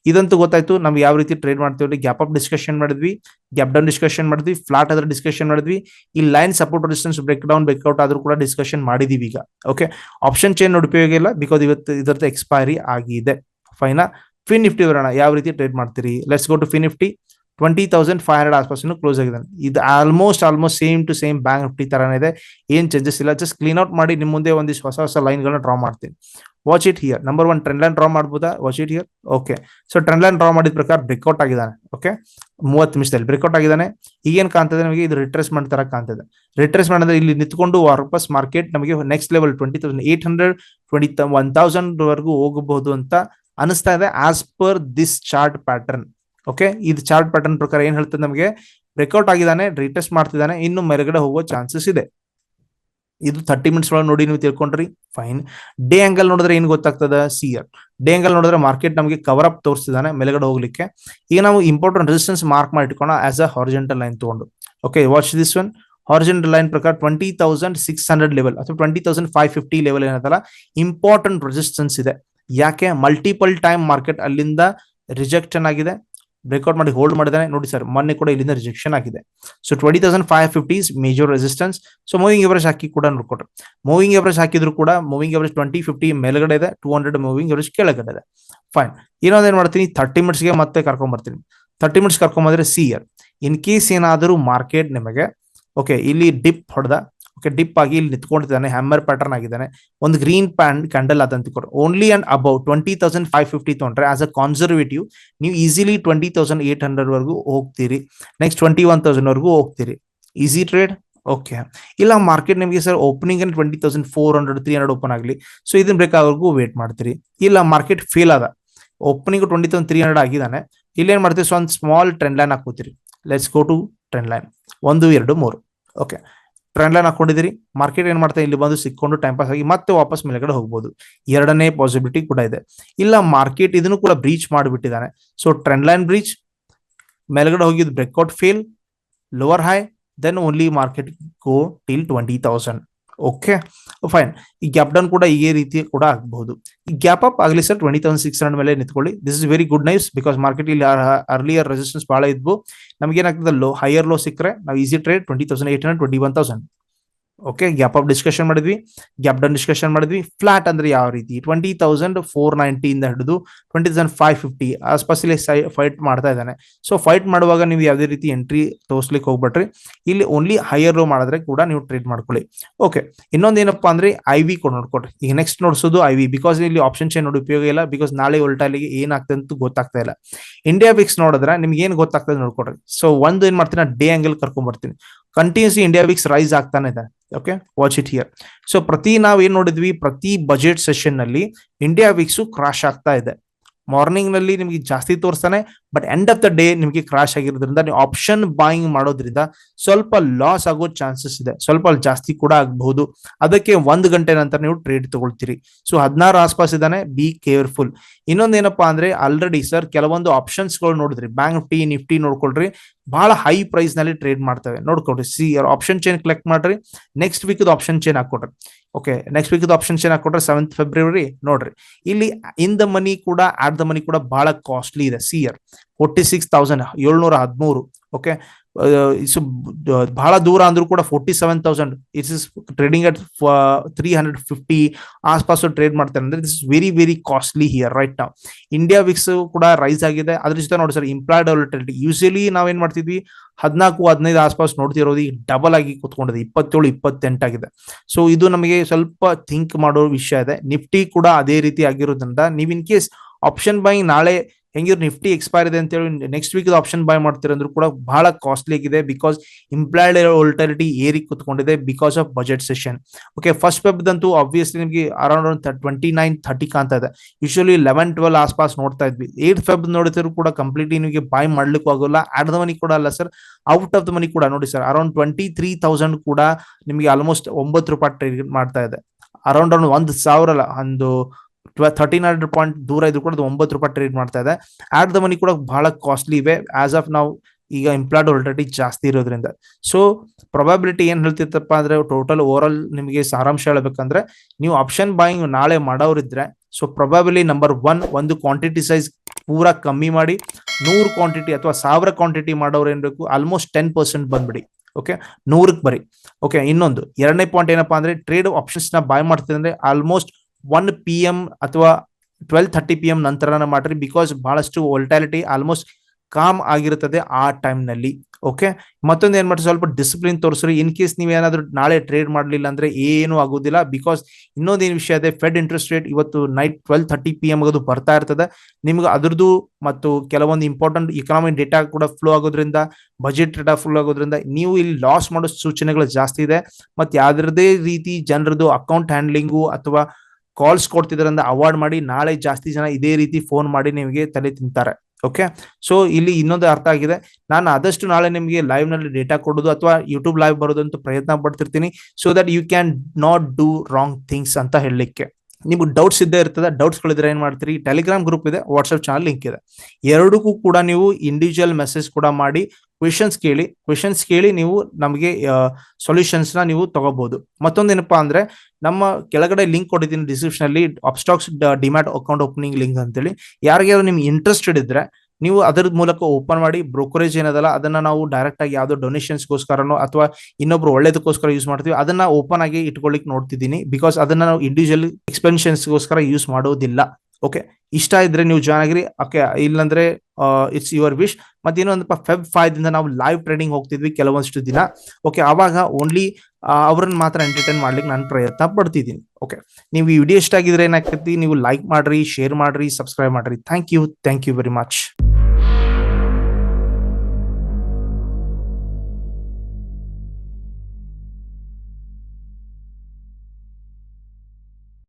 ಇದಂತೂ ಗೊತ್ತಾಯ್ತು. ನಾವು ಯಾವ ರೀತಿ ಟ್ರೇಡ್ ಮಾಡ್ತೀವಿ ಗ್ಯಾಪ್ ಅಪ್ ಡಿಸ್ಕಷನ್ ಮಾಡಿದ್ವಿ. ಗ್ಯಾಪ್ ಡೌನ್ ಡಿಸ್ಕಷನ್ ಮಾಡಿದ್ವಿ. ಫ್ಲಾಟ್ ಆದ್ರೆ ಡಿಸ್ಕಷನ್ ಮಾಡಿದ್ವಿ. ಈ line support distance break down breakout ಆದ್ರೂ ಕೂಡ ಡಿಸ್ಕಷನ್ ಮಾಡಿದೀವಿ ಈಗ ಓಕೆ ಆಪ್ಷನ್ ಚೇಂಜ್ ಉಪಯೋಗ ಇಲ್ಲ ಬಿಕಾಸ್ ಇವತ್ತು ಇದರದ್ದು ಎಕ್ಸ್ಪೈರಿ ಆಗಿದೆ. ಫೈನಾ ಫಿನ್ ನಿಫ್ಟಿ ಬರೋಣ. ಯಾವ ರೀತಿ ಟ್ರೇಡ್ ಮಾಡ್ತೀರಿ? Let's go to Fin Nifty twenty thousand five hundred ಆಸ್ಪಾಸ್ close ಆಗಿದೆ. ಇದು almost almost same to same Bank Nifty ತರಾನೇ ಇದೆ. ಏನ್ ಚೇಂಜಸ್ ಇಲ್ಲ. ಜಸ್ಟ್ ಕ್ಲೀನ್ ಔಟ್ ಮಾಡಿ ನಿಮ್ಮ ಮುಂದೆ ಒಂದಿಷ್ಟು ಹೊಸ ಹೊಸ ಲೈನ್ಗಳನ್ನ ಡ್ರಾ ಮಾಡ್ತೀನಿ. Watch it here number one trend line draw ಮಾಡ್ಬೋದಾ? Watch it here okay so trend line draw ಮಾಡಿದ ಪ್ರಕಾರ ಬ್ರೇಕ್ಔಟ್ ಆಗಿದ್ದಾನೆ. ಓಕೆ ಮೂವತ್ತು ನಿಮಿಷದಲ್ಲಿ ಬ್ರೇಕ್ಔಟ್ ಆಗಿದ್ದಾನೆ. ಈಗೇನು ಕಾಣ್ತದೆ ನಮಗೆ? ಇದು ರಿಟ್ರೇಸ್ಮೆಂಟ್ ತರ ಕಾಣ್ತದೆ ರಿಟ್ರೇಸ್ಮೆಂಟ್ ಅಂದ್ರೆ ಇಲ್ಲಿ ನಿಂತ್ಕೊಂಡು ವಾಪಸ್ ಮಾರ್ಕೆಟ್ ನಮಗೆ next level twenty thousand eight hundred twenty one thousand ವರೆಗೂ ಹೋಗಬಹುದು ಅಂತ ಅನಿಸ್ತಾ ಇದೆ as per this chart pattern okay ಇದು ಚಾರ್ಟ್ ಪ್ಯಾಟರ್ನ್ ಪ್ರಕಾರ ಏನ್ ಹೇಳ್ತದೆ ನಮಗೆ? ಬ್ರೇಕ್ಔಟ್ ಆಗಿದ್ದಾನೆ ರೀಟೆಸ್ಟ್ ಮಾಡ್ತಿದ್ದಾನೆ, ಇನ್ನು ಮೇಲ್ಗಡೆ ಹೋಗೋ ಚಾನ್ಸಸ್ ಇದೆ. ಇದು ತರ್ಟಿ ಮಿನಿಟ್ಸ್ ಒಳಗೆ ನೋಡಿ ನೀವು ತಿಳ್ಕೊಂಡ್ರಿ. ಫೈನ್ ಡೇ ಆಂಗಲ್ ನೋಡಿದ್ರೆ ಏನ್ ಗೊತ್ತಾಗ್ತದ? ಸಿ ಆರ್ ಡೇ ಆಂಗಲ್ ನೋಡಿದ್ರೆ ಮಾರ್ಕೆಟ್ ನಮಗೆ ಕವರ್ ಅಪ್ ತೋರಿಸ್ತಿದ್ದಾನೆ ಮೇಲ್ಗಡೆ ಹೋಗ್ಲಿಕ್ಕೆ. ಈಗ ನಾವು ಇಂಪಾರ್ಟೆಂಟ್ ರೆಸಿಸ್ಟೆನ್ಸ್ ಮಾರ್ಕ್ ಮಾಡಿ ಆಸ್ ಅ ಹಾರ್ಜೆಂಟಲ್ ಲೈನ್ ತಗೊಂಡು. Okay watch this one horizontal line ಪ್ರಕಾರ twenty thousand six hundred level ಅಥವಾ twenty thousand five fifty level ಏನದಲ್ಲ ಇಂಪಾರ್ಟೆಂಟ್ ರೆಸಿಸ್ಟೆನ್ಸ್ ಇದೆ. ಯಾಕೆ ಮಲ್ಟಿಪಲ್ ಟೈಮ್ ಮಾರ್ಕೆಟ್ ಅಲ್ಲಿಂದ ರಿಜೆಕ್ಷನ್ ಆಗಿದೆ ಬ್ರೇಕ್ಔಟ್ ಮಾಡಿ ಹೋಲ್ಡ್ ಮಾಡಿದಾನೆ. ನೋಡಿ ಸರ್ ಮೊನ್ನೆ ಕೂಡ ಇಲ್ಲಿಂದ ರಿಜೆಕ್ಷನ್ ಆಗಿದೆ. So twenty thousand five fifties major resistance so moving average ಹಾಕಿ ಕೂಡ ನೋಡ್ಕೊಟ್ರೆ. ಮೂವಿಂಗ್ ಎವರೇಜ್ ಹಾಕಿದ್ರು ಕೂಡ ಮೂವಿಂಗ್ ಎವರೇಜ್ ಟ್ವೆಂಟಿ ಫಿಫ್ಟಿ ಮೇಲ್ಗಡೆ ಇದೆ. ಟೂ ಹಂಡ್ರೆಡ್ ಮೂವಿಂಗ್ ಎವರೇಜ್ ಕೆಳಗಡೆ ಇದೆ. ಫೈನ್ ಇನ್ನೊಂದು ಏನ್ ಮಾಡ್ತೀನಿ? ಮಿನಿಟ್ಸ್ ಮಿನಿಟ್ಸ್ಗೆ ಮತ್ತೆ ಕರ್ಕೊಂಡ್ ಬರ್ತೀನಿ. ತರ್ಟಿ ಮಿನಿಟ್ಸ್ ಕರ್ಕೊಂಬಂದ್ರೆ ಸಿ ಇಯರ್ ಇನ್ ಕೇಸ್ ಏನಾದರೂ ಮಾರ್ಕೆಟ್ ನಿಮಗೆ ಓಕೆ ಇಲ್ಲಿ ಡಿಪ್ ಹೊಡೆದ ಓಕೆ ಡಿಪ್ ಆಗಿ ಇಲ್ಲಿ ನಿಂತ್ಕೊಂಡಿದ್ದಾನೆ ಹ್ಯಾಮರ್ ಪ್ಯಾಟರ್ನ್ ಆಗಿದ್ದಾನೆ. ಒಂದು ಗ್ರೀನ್ ಪ್ಯಾನ್ ಕ್ಯಾಂಡಲ್ ಅದಂತ only and above twenty thousand five fifty ತೊಗೊಂಡ್ರೆ ಆಸ್ ಅ ಕಾನ್ಸರ್ವೇಟಿವ್ ನೀವು easily twenty thousand eight hundred ವರೆಗೂ ಹೋಗ್ತೀರಿ. ನೆಕ್ಸ್ಟ್ ಟ್ವೆಂಟಿ ಒನ್ ತೌಸಂಡ್ ವರೆಗೂ ಹೋಗ್ತೀರಿ. ಈಸಿ ಟ್ರೇಡ್ ಓಕೆ ಇಲ್ಲ ಮಾರ್ಕೆಟ್ ನಿಮಗೆ ಸರ್ ಓಪನಿಂಗ್ ಅನ್ನು twenty thousand four hundred three hundred open ಆಗಲಿ. ಸೊ ಇದನ್ನ ಬೇಕಾಗೋವರೆಗೂ ವೇಟ್ ಮಾಡ್ತೀರಿ. ಇಲ್ಲ ಮಾರ್ಕೆಟ್ ಫೇಲ್ ಅದ opening twenty thousand three hundred ಆಗಿದ್ದಾನೆ. ಇಲ್ಲೇನು ಮಾಡ್ತೀವಿ ಸೊ ಒಂದು small trend line ಹಾಕೋತೀರಿ let's go to trend line ಒಂದು, ಎರಡು, ಮೂರು. ಓಕೆ ಟ್ರೆಂಡ್ ಲೈನ್ ಹಾಕೊಂಡಿದ್ದೀರಿ. ಮಾರ್ಕೆಟ್ ಏನ್ ಮಾಡ್ತಾ ಇಲ್ಲಿ ಬಂದು ಸಿಕ್ಕೊಂಡು ಟೈಮ್ ಪಾಸ್ ಆಗಿ ಮತ್ತೆ ವಾಪಸ್ ಮೇಲೆಗಡೆ ಹೋಗ್ಬೋದು. ಎರಡನೇ ಪಾಸಿಬಿಲಿಟಿ ಕೂಡ ಇದೆ. ಇಲ್ಲ ಮಾರ್ಕೆಟ್ ಇದನ್ನು ಕೂಡ ಬ್ರೀಚ್ ಮಾಡಿಬಿಟ್ಟಿದ್ದಾನೆ. ಸೊ ಟ್ರೆಂಡ್ ಲೈನ್ ಬ್ರೀಚ್ ಮೇಲ್ಗಡೆ ಹೋಗಿದ್ದು breakout fail lower high then only market go till twenty thousand okay fine ಈ ಗ್ಯಾಪ್ ಡೌನ್ ಕೂಡ ಈ ರೀತಿ ಕೂಡ ಆಗಬಹುದು. ಈ ಗ್ಯಾಪ್ ಅಪ್ ಆಗಲಿ sir twenty thousand six hundred ಮೇಲೆ ನಿಂತ್ಕೊಳ್ಳಿ. This is very good nice because market ಇಲ್ಲಿ ಅರ್ಲಿಯರ್ ರೆಸಿಸ್ಟೆನ್ಸ್ ಬಹಳ ಇದ್ವು. ನಮ್ಗೆ ಏನಾಗ್ತದೆ ಲೋ ಹೈಯರ್ ಲೋ ಸಿಕ್ಕರೆ ನಾವು easy trade twenty thousand eight hundred twenty one thousand okay gap up discussion ಮಾಡಿದ್ವಿ. ಗ್ಯಾಪ್ ಡೌನ್ ಡಿಸ್ಕಷನ್ ಮಾಡಿದ್ವಿ. ಫ್ಲಾಟ್ ಅಂದ್ರೆ ಯಾವ ರೀತಿ? ಟ್ವೆಂಟಿ ತೌಸಂಡ್ ಫೋರ್ ನೈಂಟಿಯಿಂದ ಹಿಡಿದು ಟ್ವೆಂಟಿ ತೌಸಂಡ್ ಫೈವ್ ಫಿಫ್ಟಿ ಆಸ್ಪಾಸಲ್ಲಿ ಫೈಟ್ ಮಾಡ್ತಾ ಇದ್ದಾನೆ. ಸೊ ಫೈಟ್ ಮಾಡುವಾಗ ನೀವು ಯಾವುದೇ ರೀತಿ ಎಂಟ್ರಿ ತೋರಿಸ್ಲಿಕ್ಕೆ ಹೋಗ್ಬಿಟ್ರಿ ಇಲ್ಲಿ ಓನ್ಲಿ ಹೈಯರ್ ಲೋ ಮಾಡಿದ್ರೆ ಕೂಡ ನೀವು ಟ್ರೇಡ್ ಮಾಡ್ಕೊಳ್ಳಿ. ಓಕೆ ಇನ್ನೊಂದು ಏನಪ್ಪಾ ಅಂದ್ರೆ ಐ ವಿ ಕೂಡ ನೋಡ್ಕೊಡ್ರಿ ಈಗ ನೆಕ್ಸ್ಟ್ ನೋಡಿಸೋದು ಐ ವಿ ಬಿಕಾಸ್ ಇಲ್ಲಿ ಆಪ್ಷನ್ ಚೇನ್ ನೋಡಿ ಉಪಯೋಗ ಇಲ್ಲ. ಬಿಕಾಸ್ ನಾಳೆ ಉಲ್ಟಾಲಿಗೆ ಏನಾಗ್ತದೆ ಅಂತ ಗೊತ್ತಾಗ್ತಾ ಇಲ್ಲ. ಇಂಡಿಯಾ ವಿಕ್ಸ್ ನೋಡಿದ್ರೆ ನಿಮ್ಗೆ ಏನು ಗೊತ್ತಾಗ್ತದೆ ನೋಡ್ಕೊಡ್ರಿ ಸೊ ಒಂದು ಏನ್ ಮಾಡ್ತೀನಿ? ಡೇ ಆಂಗಲ್ ಕರ್ಕೊಂಡ್ ಬರ್ತೀನಿ. ಕಂಟಿನ್ಯೂಸ್ಲಿ ಇಂಡಿಯಾ ವಿಕ್ಸ್ ರೈಸ್ ಆಗ್ತಾನೆ ಇದೆ. Okay watch it here so ಪ್ರತಿ ನಾವು ಏನ್ ನೋಡಿದ್ವಿ? ಪ್ರತಿ ಬಜೆಟ್ ಸೆಷನ್ನಲ್ಲಿ ಇಂಡಿಯಾ ವಿಕ್ಸ್ ಕ್ರಾಶ್ ಆಗ್ತಾ ಇದೆ. ಮಾರ್ನಿಂಗ್ನಲ್ಲಿ ನಿಮಗೆ ಜಾಸ್ತಿ ತೋರಿಸ್ತಾನೆ but end of the day ನಿಮಗೆ ಕ್ರಾಶ್ ಆಗಿರೋದ್ರಿಂದ ನೀವು ಆಪ್ಷನ್ ಬಾಯಿಂಗ್ ಮಾಡೋದ್ರಿಂದ ಸ್ವಲ್ಪ ಲಾಸ್ ಆಗೋ ಚಾನ್ಸಸ್ ಇದೆ. ಸ್ವಲ್ಪ ಜಾಸ್ತಿ ಕೂಡ ಆಗಬಹುದು. ಅದಕ್ಕೆ ಒಂದು ಗಂಟೆ ನಂತರ ನೀವು ಟ್ರೇಡ್ ತಗೊಳ್ತೀರಿ. ಸೊ ಹದಿನಾರು ಆಸ್ಪಾಸ್ ಇದ್ದಾನೆ ಬಿ ಕೇರ್ಫುಲ್ ಇನ್ನೊಂದೇನಪ್ಪಾ ಅಂದ್ರೆ ಆಲ್ರೆಡಿ ಸರ್ ಕೆಲವೊಂದು ಆಪ್ಷನ್ಸ್ಗಳು ನೋಡಿದ್ರಿ. ಬ್ಯಾಂಕ್ ನಿಫ್ಟಿ ನಿಫ್ಟಿ ನೋಡ್ಕೊಳ್ರಿ. ಬಹಳ ಹೈ ಪ್ರೈಸ್ನಲ್ಲಿ ಟ್ರೇಡ್ ಮಾಡ್ತವೆ. ನೋಡ್ಕೊಳ್ರಿ. ಸಿ ಆಪ್ಷನ್ ಚೇನ್ ಕಲೆಕ್ಟ್ ಮಾಡ್ರಿ. Next week option chain ಹಾಕೊಡ್ರಿ okay next week option chain ಹಾಕೊಟ್ರೆ seventh February ನೋಡ್ರಿ. ಇಲ್ಲಿ ಇನ್ ದ ಮನಿ ಕೂಡ ಆಟ್ ದ ಮನಿ ಕೂಡ ಬಹಳ ಕಾಸ್ಟ್ಲಿ ಇದೆ. See here forty six thousand ಏಳ್ನೂರ ಹದಿಮೂರು ಓಕೆ ಇಸ್ ಬಹಳ ದೂರ ಅಂದ್ರೂ ಕೂಡ forty seven thousand it's is trading at three hundred fifty ಆಸ್ಪಾಸು trade ಮಾಡ್ತಾರೆ. ಅಂದ್ರೆ this very very costly here right ನಾವು ಇಂಡಿಯಾ ವಿಕ್ಸ್ ಕೂಡ ರೈಸ್ ಆಗಿದೆ. ಅದ್ರ ಜೊತೆ ನೋಡಿ ಸರ್ ಇಂಪ್ಲಾಯ್ಡ್ ವಾಲಿಟಿಲಿಟಿ ಯೂಶಲಿ ನಾವೇನ್ ಮಾಡ್ತಿದ್ವಿ? ಹದಿನಾಲ್ಕು, ಹದಿನೈದು ಆಸ್ಪಾಸ್ ನೋಡ್ತಿರೋದು, ಈಗ ಡಬಲ್ ಆಗಿ ಕುತ್ಕೊಂಡಿದೆ. ಇಪ್ಪತ್ತೇಳು ಇಪ್ಪತ್ತೆಂಟಾಗಿದೆ ಸೊ ಇದು ನಮಗೆ ಸ್ವಲ್ಪ ಥಿಂಕ್ ಮಾಡೋ ವಿಷಯ ಇದೆ. ನಿಫ್ಟಿ ಕೂಡ ಅದೇ ರೀತಿ ಆಗಿರೋದ್ರಿಂದ, ನೀವು ಇನ್ ಕೇಸ್ ಆಪ್ಷನ್ ಬೈ ನಾಳೆ ಹೆಂಗಿದ್ರು ನಿಫ್ಟಿ ಎಕ್ಸ್ಪೈರ್ ಇದೆ ಅಂತ ಹೇಳಿ ನೆಕ್ಸ್ಟ್ ವೀಕ್ ಆಪ್ಷನ್ ಬೈ ಮಾಡ್ತಿರಂದ್ರು ಕೂಡ ಬಹಳ ಕಾಸ್ಟ್ಲಿ ಆಗಿದೆ ಬಿಕಾಸ್ ಇಂಪ್ಲಾಯ್ಡ್ ವೋಲ್ಟಾಲಿಟಿ ಏರಿ ಕುತ್ಕೊಂಡಿದೆ because of budget session okay first ವೆಬ್ದಂತೂ obviously ನಿಮಗೆ ಅರೌಂಡ್ ಟ್ವೆಂಟಿ ನೈನ್ ಥರ್ಟಿ ಕಾಣ್ತಾ ಇದೆ. ಯೂಶಲಿ ಲೆವೆನ್ ಟ್ವೆಲ್ ಆಸ್ಪಾಸ್ ನೋಡ್ತಾ ಇದ್ವಿ. ಏಟ್ ಫೆಬ್ ನೋಡಿದ್ರು ಕೂಡ ಕಂಪ್ಲೀಟ್ಲಿ ನಿಮಗೆ ಬೈ ಮಾಡ್ಲಿಕ್ಕೂ ಆಗೋಲ್ಲ ಆಡ್ ದ ಮನಿ ಕೂಡ ಅಲ್ಲ sir out of the money ಕೂಡ ನೋಡಿ sir around twenty three thousand ಕೂಡ ನಿಮಗೆ ಆಲ್ಮೋಸ್ಟ್ ಒಂಬತ್ತು ರೂಪಾಯಿ ಟ್ರೇಡ್ ಮಾಡ್ತಾ ಇದೆ. ಅರೌಂಡ್ ಅರೌಂಡ್ ಒಂದು ಸಾವಿರ ಅಲ್ಲ, ಒಂದು ಥರ್ಟೀನ್ ಹಂಡ್ರೆಡ್ ಪಾಯಿಂಟ್ ದೂರ ಇದ್ರು ಕೂಡ ಅದು ಒಂಬತ್ತು ರೂಪಾಯಿ ಟ್ರೇಡ್ ಮಾಡ್ತಾ ಇದೆ. ಆಟ್ ದ ಮನಿ ಕೂಡ ಬಹಳ ಕಾಸ್ಟ್ಲಿ ಇವೆ. ಆಸ್ ಆಫ್ ನಾವು ಈಗ ಇಂಪ್ಲಾಯ್ಡ್ ಆಲ್ರೆಡಿ ಜಾಸ್ತಿ ಇರೋದ್ರಿಂದ. ಸೊ ಪ್ರೊಬಾಬಿಲಿಟಿ ಏನ್ ಹೇಳ್ತಿತ್ತಪ್ಪ ಅಂದ್ರೆ ಟೋಟಲ್ ಓವರ್ ನಿಮಗೆ ಸಾರಾಂಶ ಹೇಳ್ಬೇಕಂದ್ರೆ, ನೀವು ಆಪ್ಷನ್ ಬಾಯಿಂಗ್ ನಾಳೆ ಮಾಡೋರಿದ್ರೆ ಸೊ ಪ್ರೊಬಾಬಿಲಿ ನಂಬರ್ ಒನ್ ಒಂದು ಕ್ವಾಂಟಿಟಿ ಸೈಜ್ ಪೂರ ಕಮ್ಮಿ ಮಾಡಿ, ನೂರು ಕ್ವಾಂಟಿಟಿ ಅಥವಾ ಸಾವಿರ ಕ್ವಾಂಟಿಟಿ ಮಾಡೋರು ಏನ್ ಬೇಕು ಆಲ್ಮೋಸ್ಟ್ ಟೆನ್ ಪರ್ಸೆಂಟ್ ಬಂದ್ಬಿಡಿ. ಓಕೆ ನೂರಕ್ಕೆ ಬರಿ. ಓಕೆ ಇನ್ನೊಂದು, ಎರಡನೇ ಪಾಯಿಂಟ್ ಏನಪ್ಪಾ ಅಂದ್ರೆ ಟ್ರೇಡ್ ಆಪ್ಷನ್ಸ್ನ ಬಾಯ್ ಮಾಡ್ತಿದ್ರೆ ಆಲ್ಮೋಸ್ಟ್ ಒನ್ ಪಿ ಎಂ ಅಥವಾ ಟ್ವೆಲ್ ಥರ್ಟಿ ಪಿ ಎಂ ನಂತರನ ಮಾಡ್ರಿ ಬಿಕಾಸ್ ಬಹಳಷ್ಟು ವೋಲ್ಟಾಲಿಟಿ ಆಲ್ಮೋಸ್ಟ್ ಕಾಮ್ ಆಗಿರುತ್ತದೆ ಆ ಟೈಮ್ನಲ್ಲಿ ಓಕೆ ಮತ್ತೊಂದು ಏನ್ ಮಾಡ್ರಿ, ಸ್ವಲ್ಪ ಡಿಸಿಪ್ಲಿನ್ ತೋರಿಸ್ರಿ. ಇನ್ ಕೇಸ್ ನೀವು ಏನಾದ್ರು ನಾಳೆ ಟ್ರೇಡ್ ಮಾಡಲಿಲ್ಲ ಅಂದ್ರೆ ಏನು ಆಗೋದಿಲ್ಲ ಬಿಕಾಸ್ ಇನ್ನೊಂದೇನು ವಿಷಯ ಇದೆ ಫೆಡ್ ಇಂಟ್ರೆಸ್ಟ್ ರೇಟ್ ಇವತ್ತು night twelve thirty P M ಅದು ಬರ್ತಾ ಇರ್ತದೆ. ನಿಮ್ಗೆ ಅದ್ರದ್ದು ಮತ್ತು ಕೆಲವೊಂದು ಇಂಪಾರ್ಟೆಂಟ್ ಇಕನಾಮಿಕ್ ಡೇಟಾ ಕೂಡ ಫ್ಲೋ ಆಗೋದ್ರಿಂದ ಬಜೆಟ್ ಡೇಟಾ ಫ್ಲೋ ಆಗೋದ್ರಿಂದ ನೀವು ಇಲ್ಲಿ ಲಾಸ್ ಮಾಡೋ ಸೂಚನೆಗಳು ಜಾಸ್ತಿ ಇದೆ. ಮತ್ತೆ ಯಾವ್ದೇ ರೀತಿ ಜನರದು ಅಕೌಂಟ್ ಹ್ಯಾಂಡ್ಲಿಂಗು ಅಥವಾ ಕಾಲ್ಸ್ ಕೊಡ್ತಿದ್ರಂದ ಅವಾರ್ಡ್ ಮಾಡಿ ನಾಳೆ ಜಾಸ್ತಿ ಜನ ಇದೇ ರೀತಿ ಫೋನ್ ಮಾಡಿ ನಿಮಗೆ ತಲೆ ತಿಂತಾರೆ. ಓಕೆ ಸೊ ಇಲ್ಲಿ ಇನ್ನೊಂದು ಅರ್ಥ ಆಗಿದೆ. ನಾನು ಆದಷ್ಟು ನಾಳೆ ನಿಮಗೆ ಲೈವ್ನಲ್ಲಿ ಡೇಟಾ ಕೊಡೋದು ಅಥವಾ ಯೂಟ್ಯೂಬ್ ಲೈವ್ ಬರೋದಂತ ಪ್ರಯತ್ನ ಪಡ್ತಿರ್ತೀನಿ so that you can not do wrong things ಅಂತ ಹೇಳಲಿಕ್ಕೆ. ನಿಮ್ಗೆ ಡೌಟ್ಸ್ ಇದ್ದೇ ಇರ್ತದೆ. ಡೌಟ್ಸ್ ಗಳಿದ್ರೆ ಏನ್ ಮಾಡ್ತೀರಿ? ಟೆಲಿಗ್ರಾಮ್ ಗ್ರೂಪ್ ಇದೆ ವಾಟ್ಸ್ಆಪ್ ಚಾನಲ್ ಲಿಂಕ್ ಇದೆ. ಎರಡಕ್ಕೂ ಕೂಡ ನೀವು ಇಂಡಿವಿಜುವಲ್ ಮೆಸೇಜ್ ಕೂಡ ಮಾಡಿ ಕ್ವೆಶನ್ಸ್ ಕೇಳಿ ಕ್ವೆಶನ್ಸ್ ಕೇಳಿ ನೀವು ನಮಗೆ ಸೊಲ್ಯೂಷನ್ಸ್ನ ನೀವು ತಗೋಬಹುದು ಮತ್ತೊಂದೇನಪ್ಪಾ ಅಂದ್ರೆ ನಮ್ಮ ಕೆಳಗಡೆ ಲಿಂಕ್ ಕೊಟ್ಟಿದ್ದೀನಿ ಡಿಸ್ಕ್ರಿಪ್ಷನ್ ಅಲ್ಲಿ Upstox demat account opening link ಅಂತೇಳಿ. ಯಾರಿಗಾದ್ರು ನಿಮ್ಗೆ ಇಂಟ್ರೆಸ್ಟೆಡ್ ಇದ್ರೆ ನೀವು ಅದರ ಮೂಲಕ ಓಪನ್ ಮಾಡಿ ಬ್ರೋಕರೇಜ್ ಏನದಲ್ಲ, ಅದನ್ನ ನಾವು ಡೈರೆಕ್ಟ್ ಆಗಿ ಯಾವ್ದೋ ಡೊನೇಷನ್ಸ್ಗೋಸ್ಕರನೋ ಅಥವಾ ಇನ್ನೊಬ್ರು ಒಳ್ಳೇದಕ್ಕೋಸ್ಕರ ಯೂಸ್ ಮಾಡ್ತೀವಿ, ಅದನ್ನ ಓಪನ್ ಆಗಿ ಇಟ್ಕೊಳ್ಳಿಕ್ ನೋಡ್ತಿದ್ದೀನಿ. ಬಿಕಾಸ್ ಅದನ್ನ ನಾವು ಇಂಡಿವಿಜುವಲ್ ಎಕ್ಸ್ಪೆನ್ಷನ್ಸ್ಗೋಸ್ಕರ ಯೂಸ್ ಮಾಡೋದಿಲ್ಲ. ಓಕೆ ಇಷ್ಟ ಇದ್ರೆ ನೀವು ಜಾಯ್ನ್ ಆಗಿರಿ. ಓಕೆ ಇಲ್ಲಂದ್ರೆ ಇಟ್ಸ್ ಯುವರ್ ವಿಶ್ ಮತ್ತೆ ಇನ್ನೊಂದಪ್ಪ ಫೆಬ್ ಫೈವ್ ದಿಂದ ನಾವು ಲೈವ್ ಟ್ರೇಡಿಂಗ್ ಹೋಗ್ತಿದ್ವಿ ಕೆಲವೊಂದಿಷ್ಟು ದಿನ. ಓಕೆ ಅವಾಗ ಓನ್ಲಿ ಅವ್ರನ್ನ ಮಾತ್ರ ಎಂಟರ್ಟೈನ್ ಮಾಡ್ಲಿಕ್ಕೆ ನಾನು ಪ್ರಯತ್ನ ಪಡ್ತಿದ್ದೀನಿ. ಓಕೆ ನೀವು ಈ ವಿಡಿಯೋ ಇಷ್ಟ ಆಗಿದ್ರೆ ಏನಾಗ್ತೈತಿ? ನೀವು ಲೈಕ್ ಮಾಡ್ರಿ ಶೇರ್ ಮಾಡ್ರಿ ಸಬ್ಸ್ಕ್ರೈಬ್ ಮಾಡ್ರಿ. Thank you thank you very much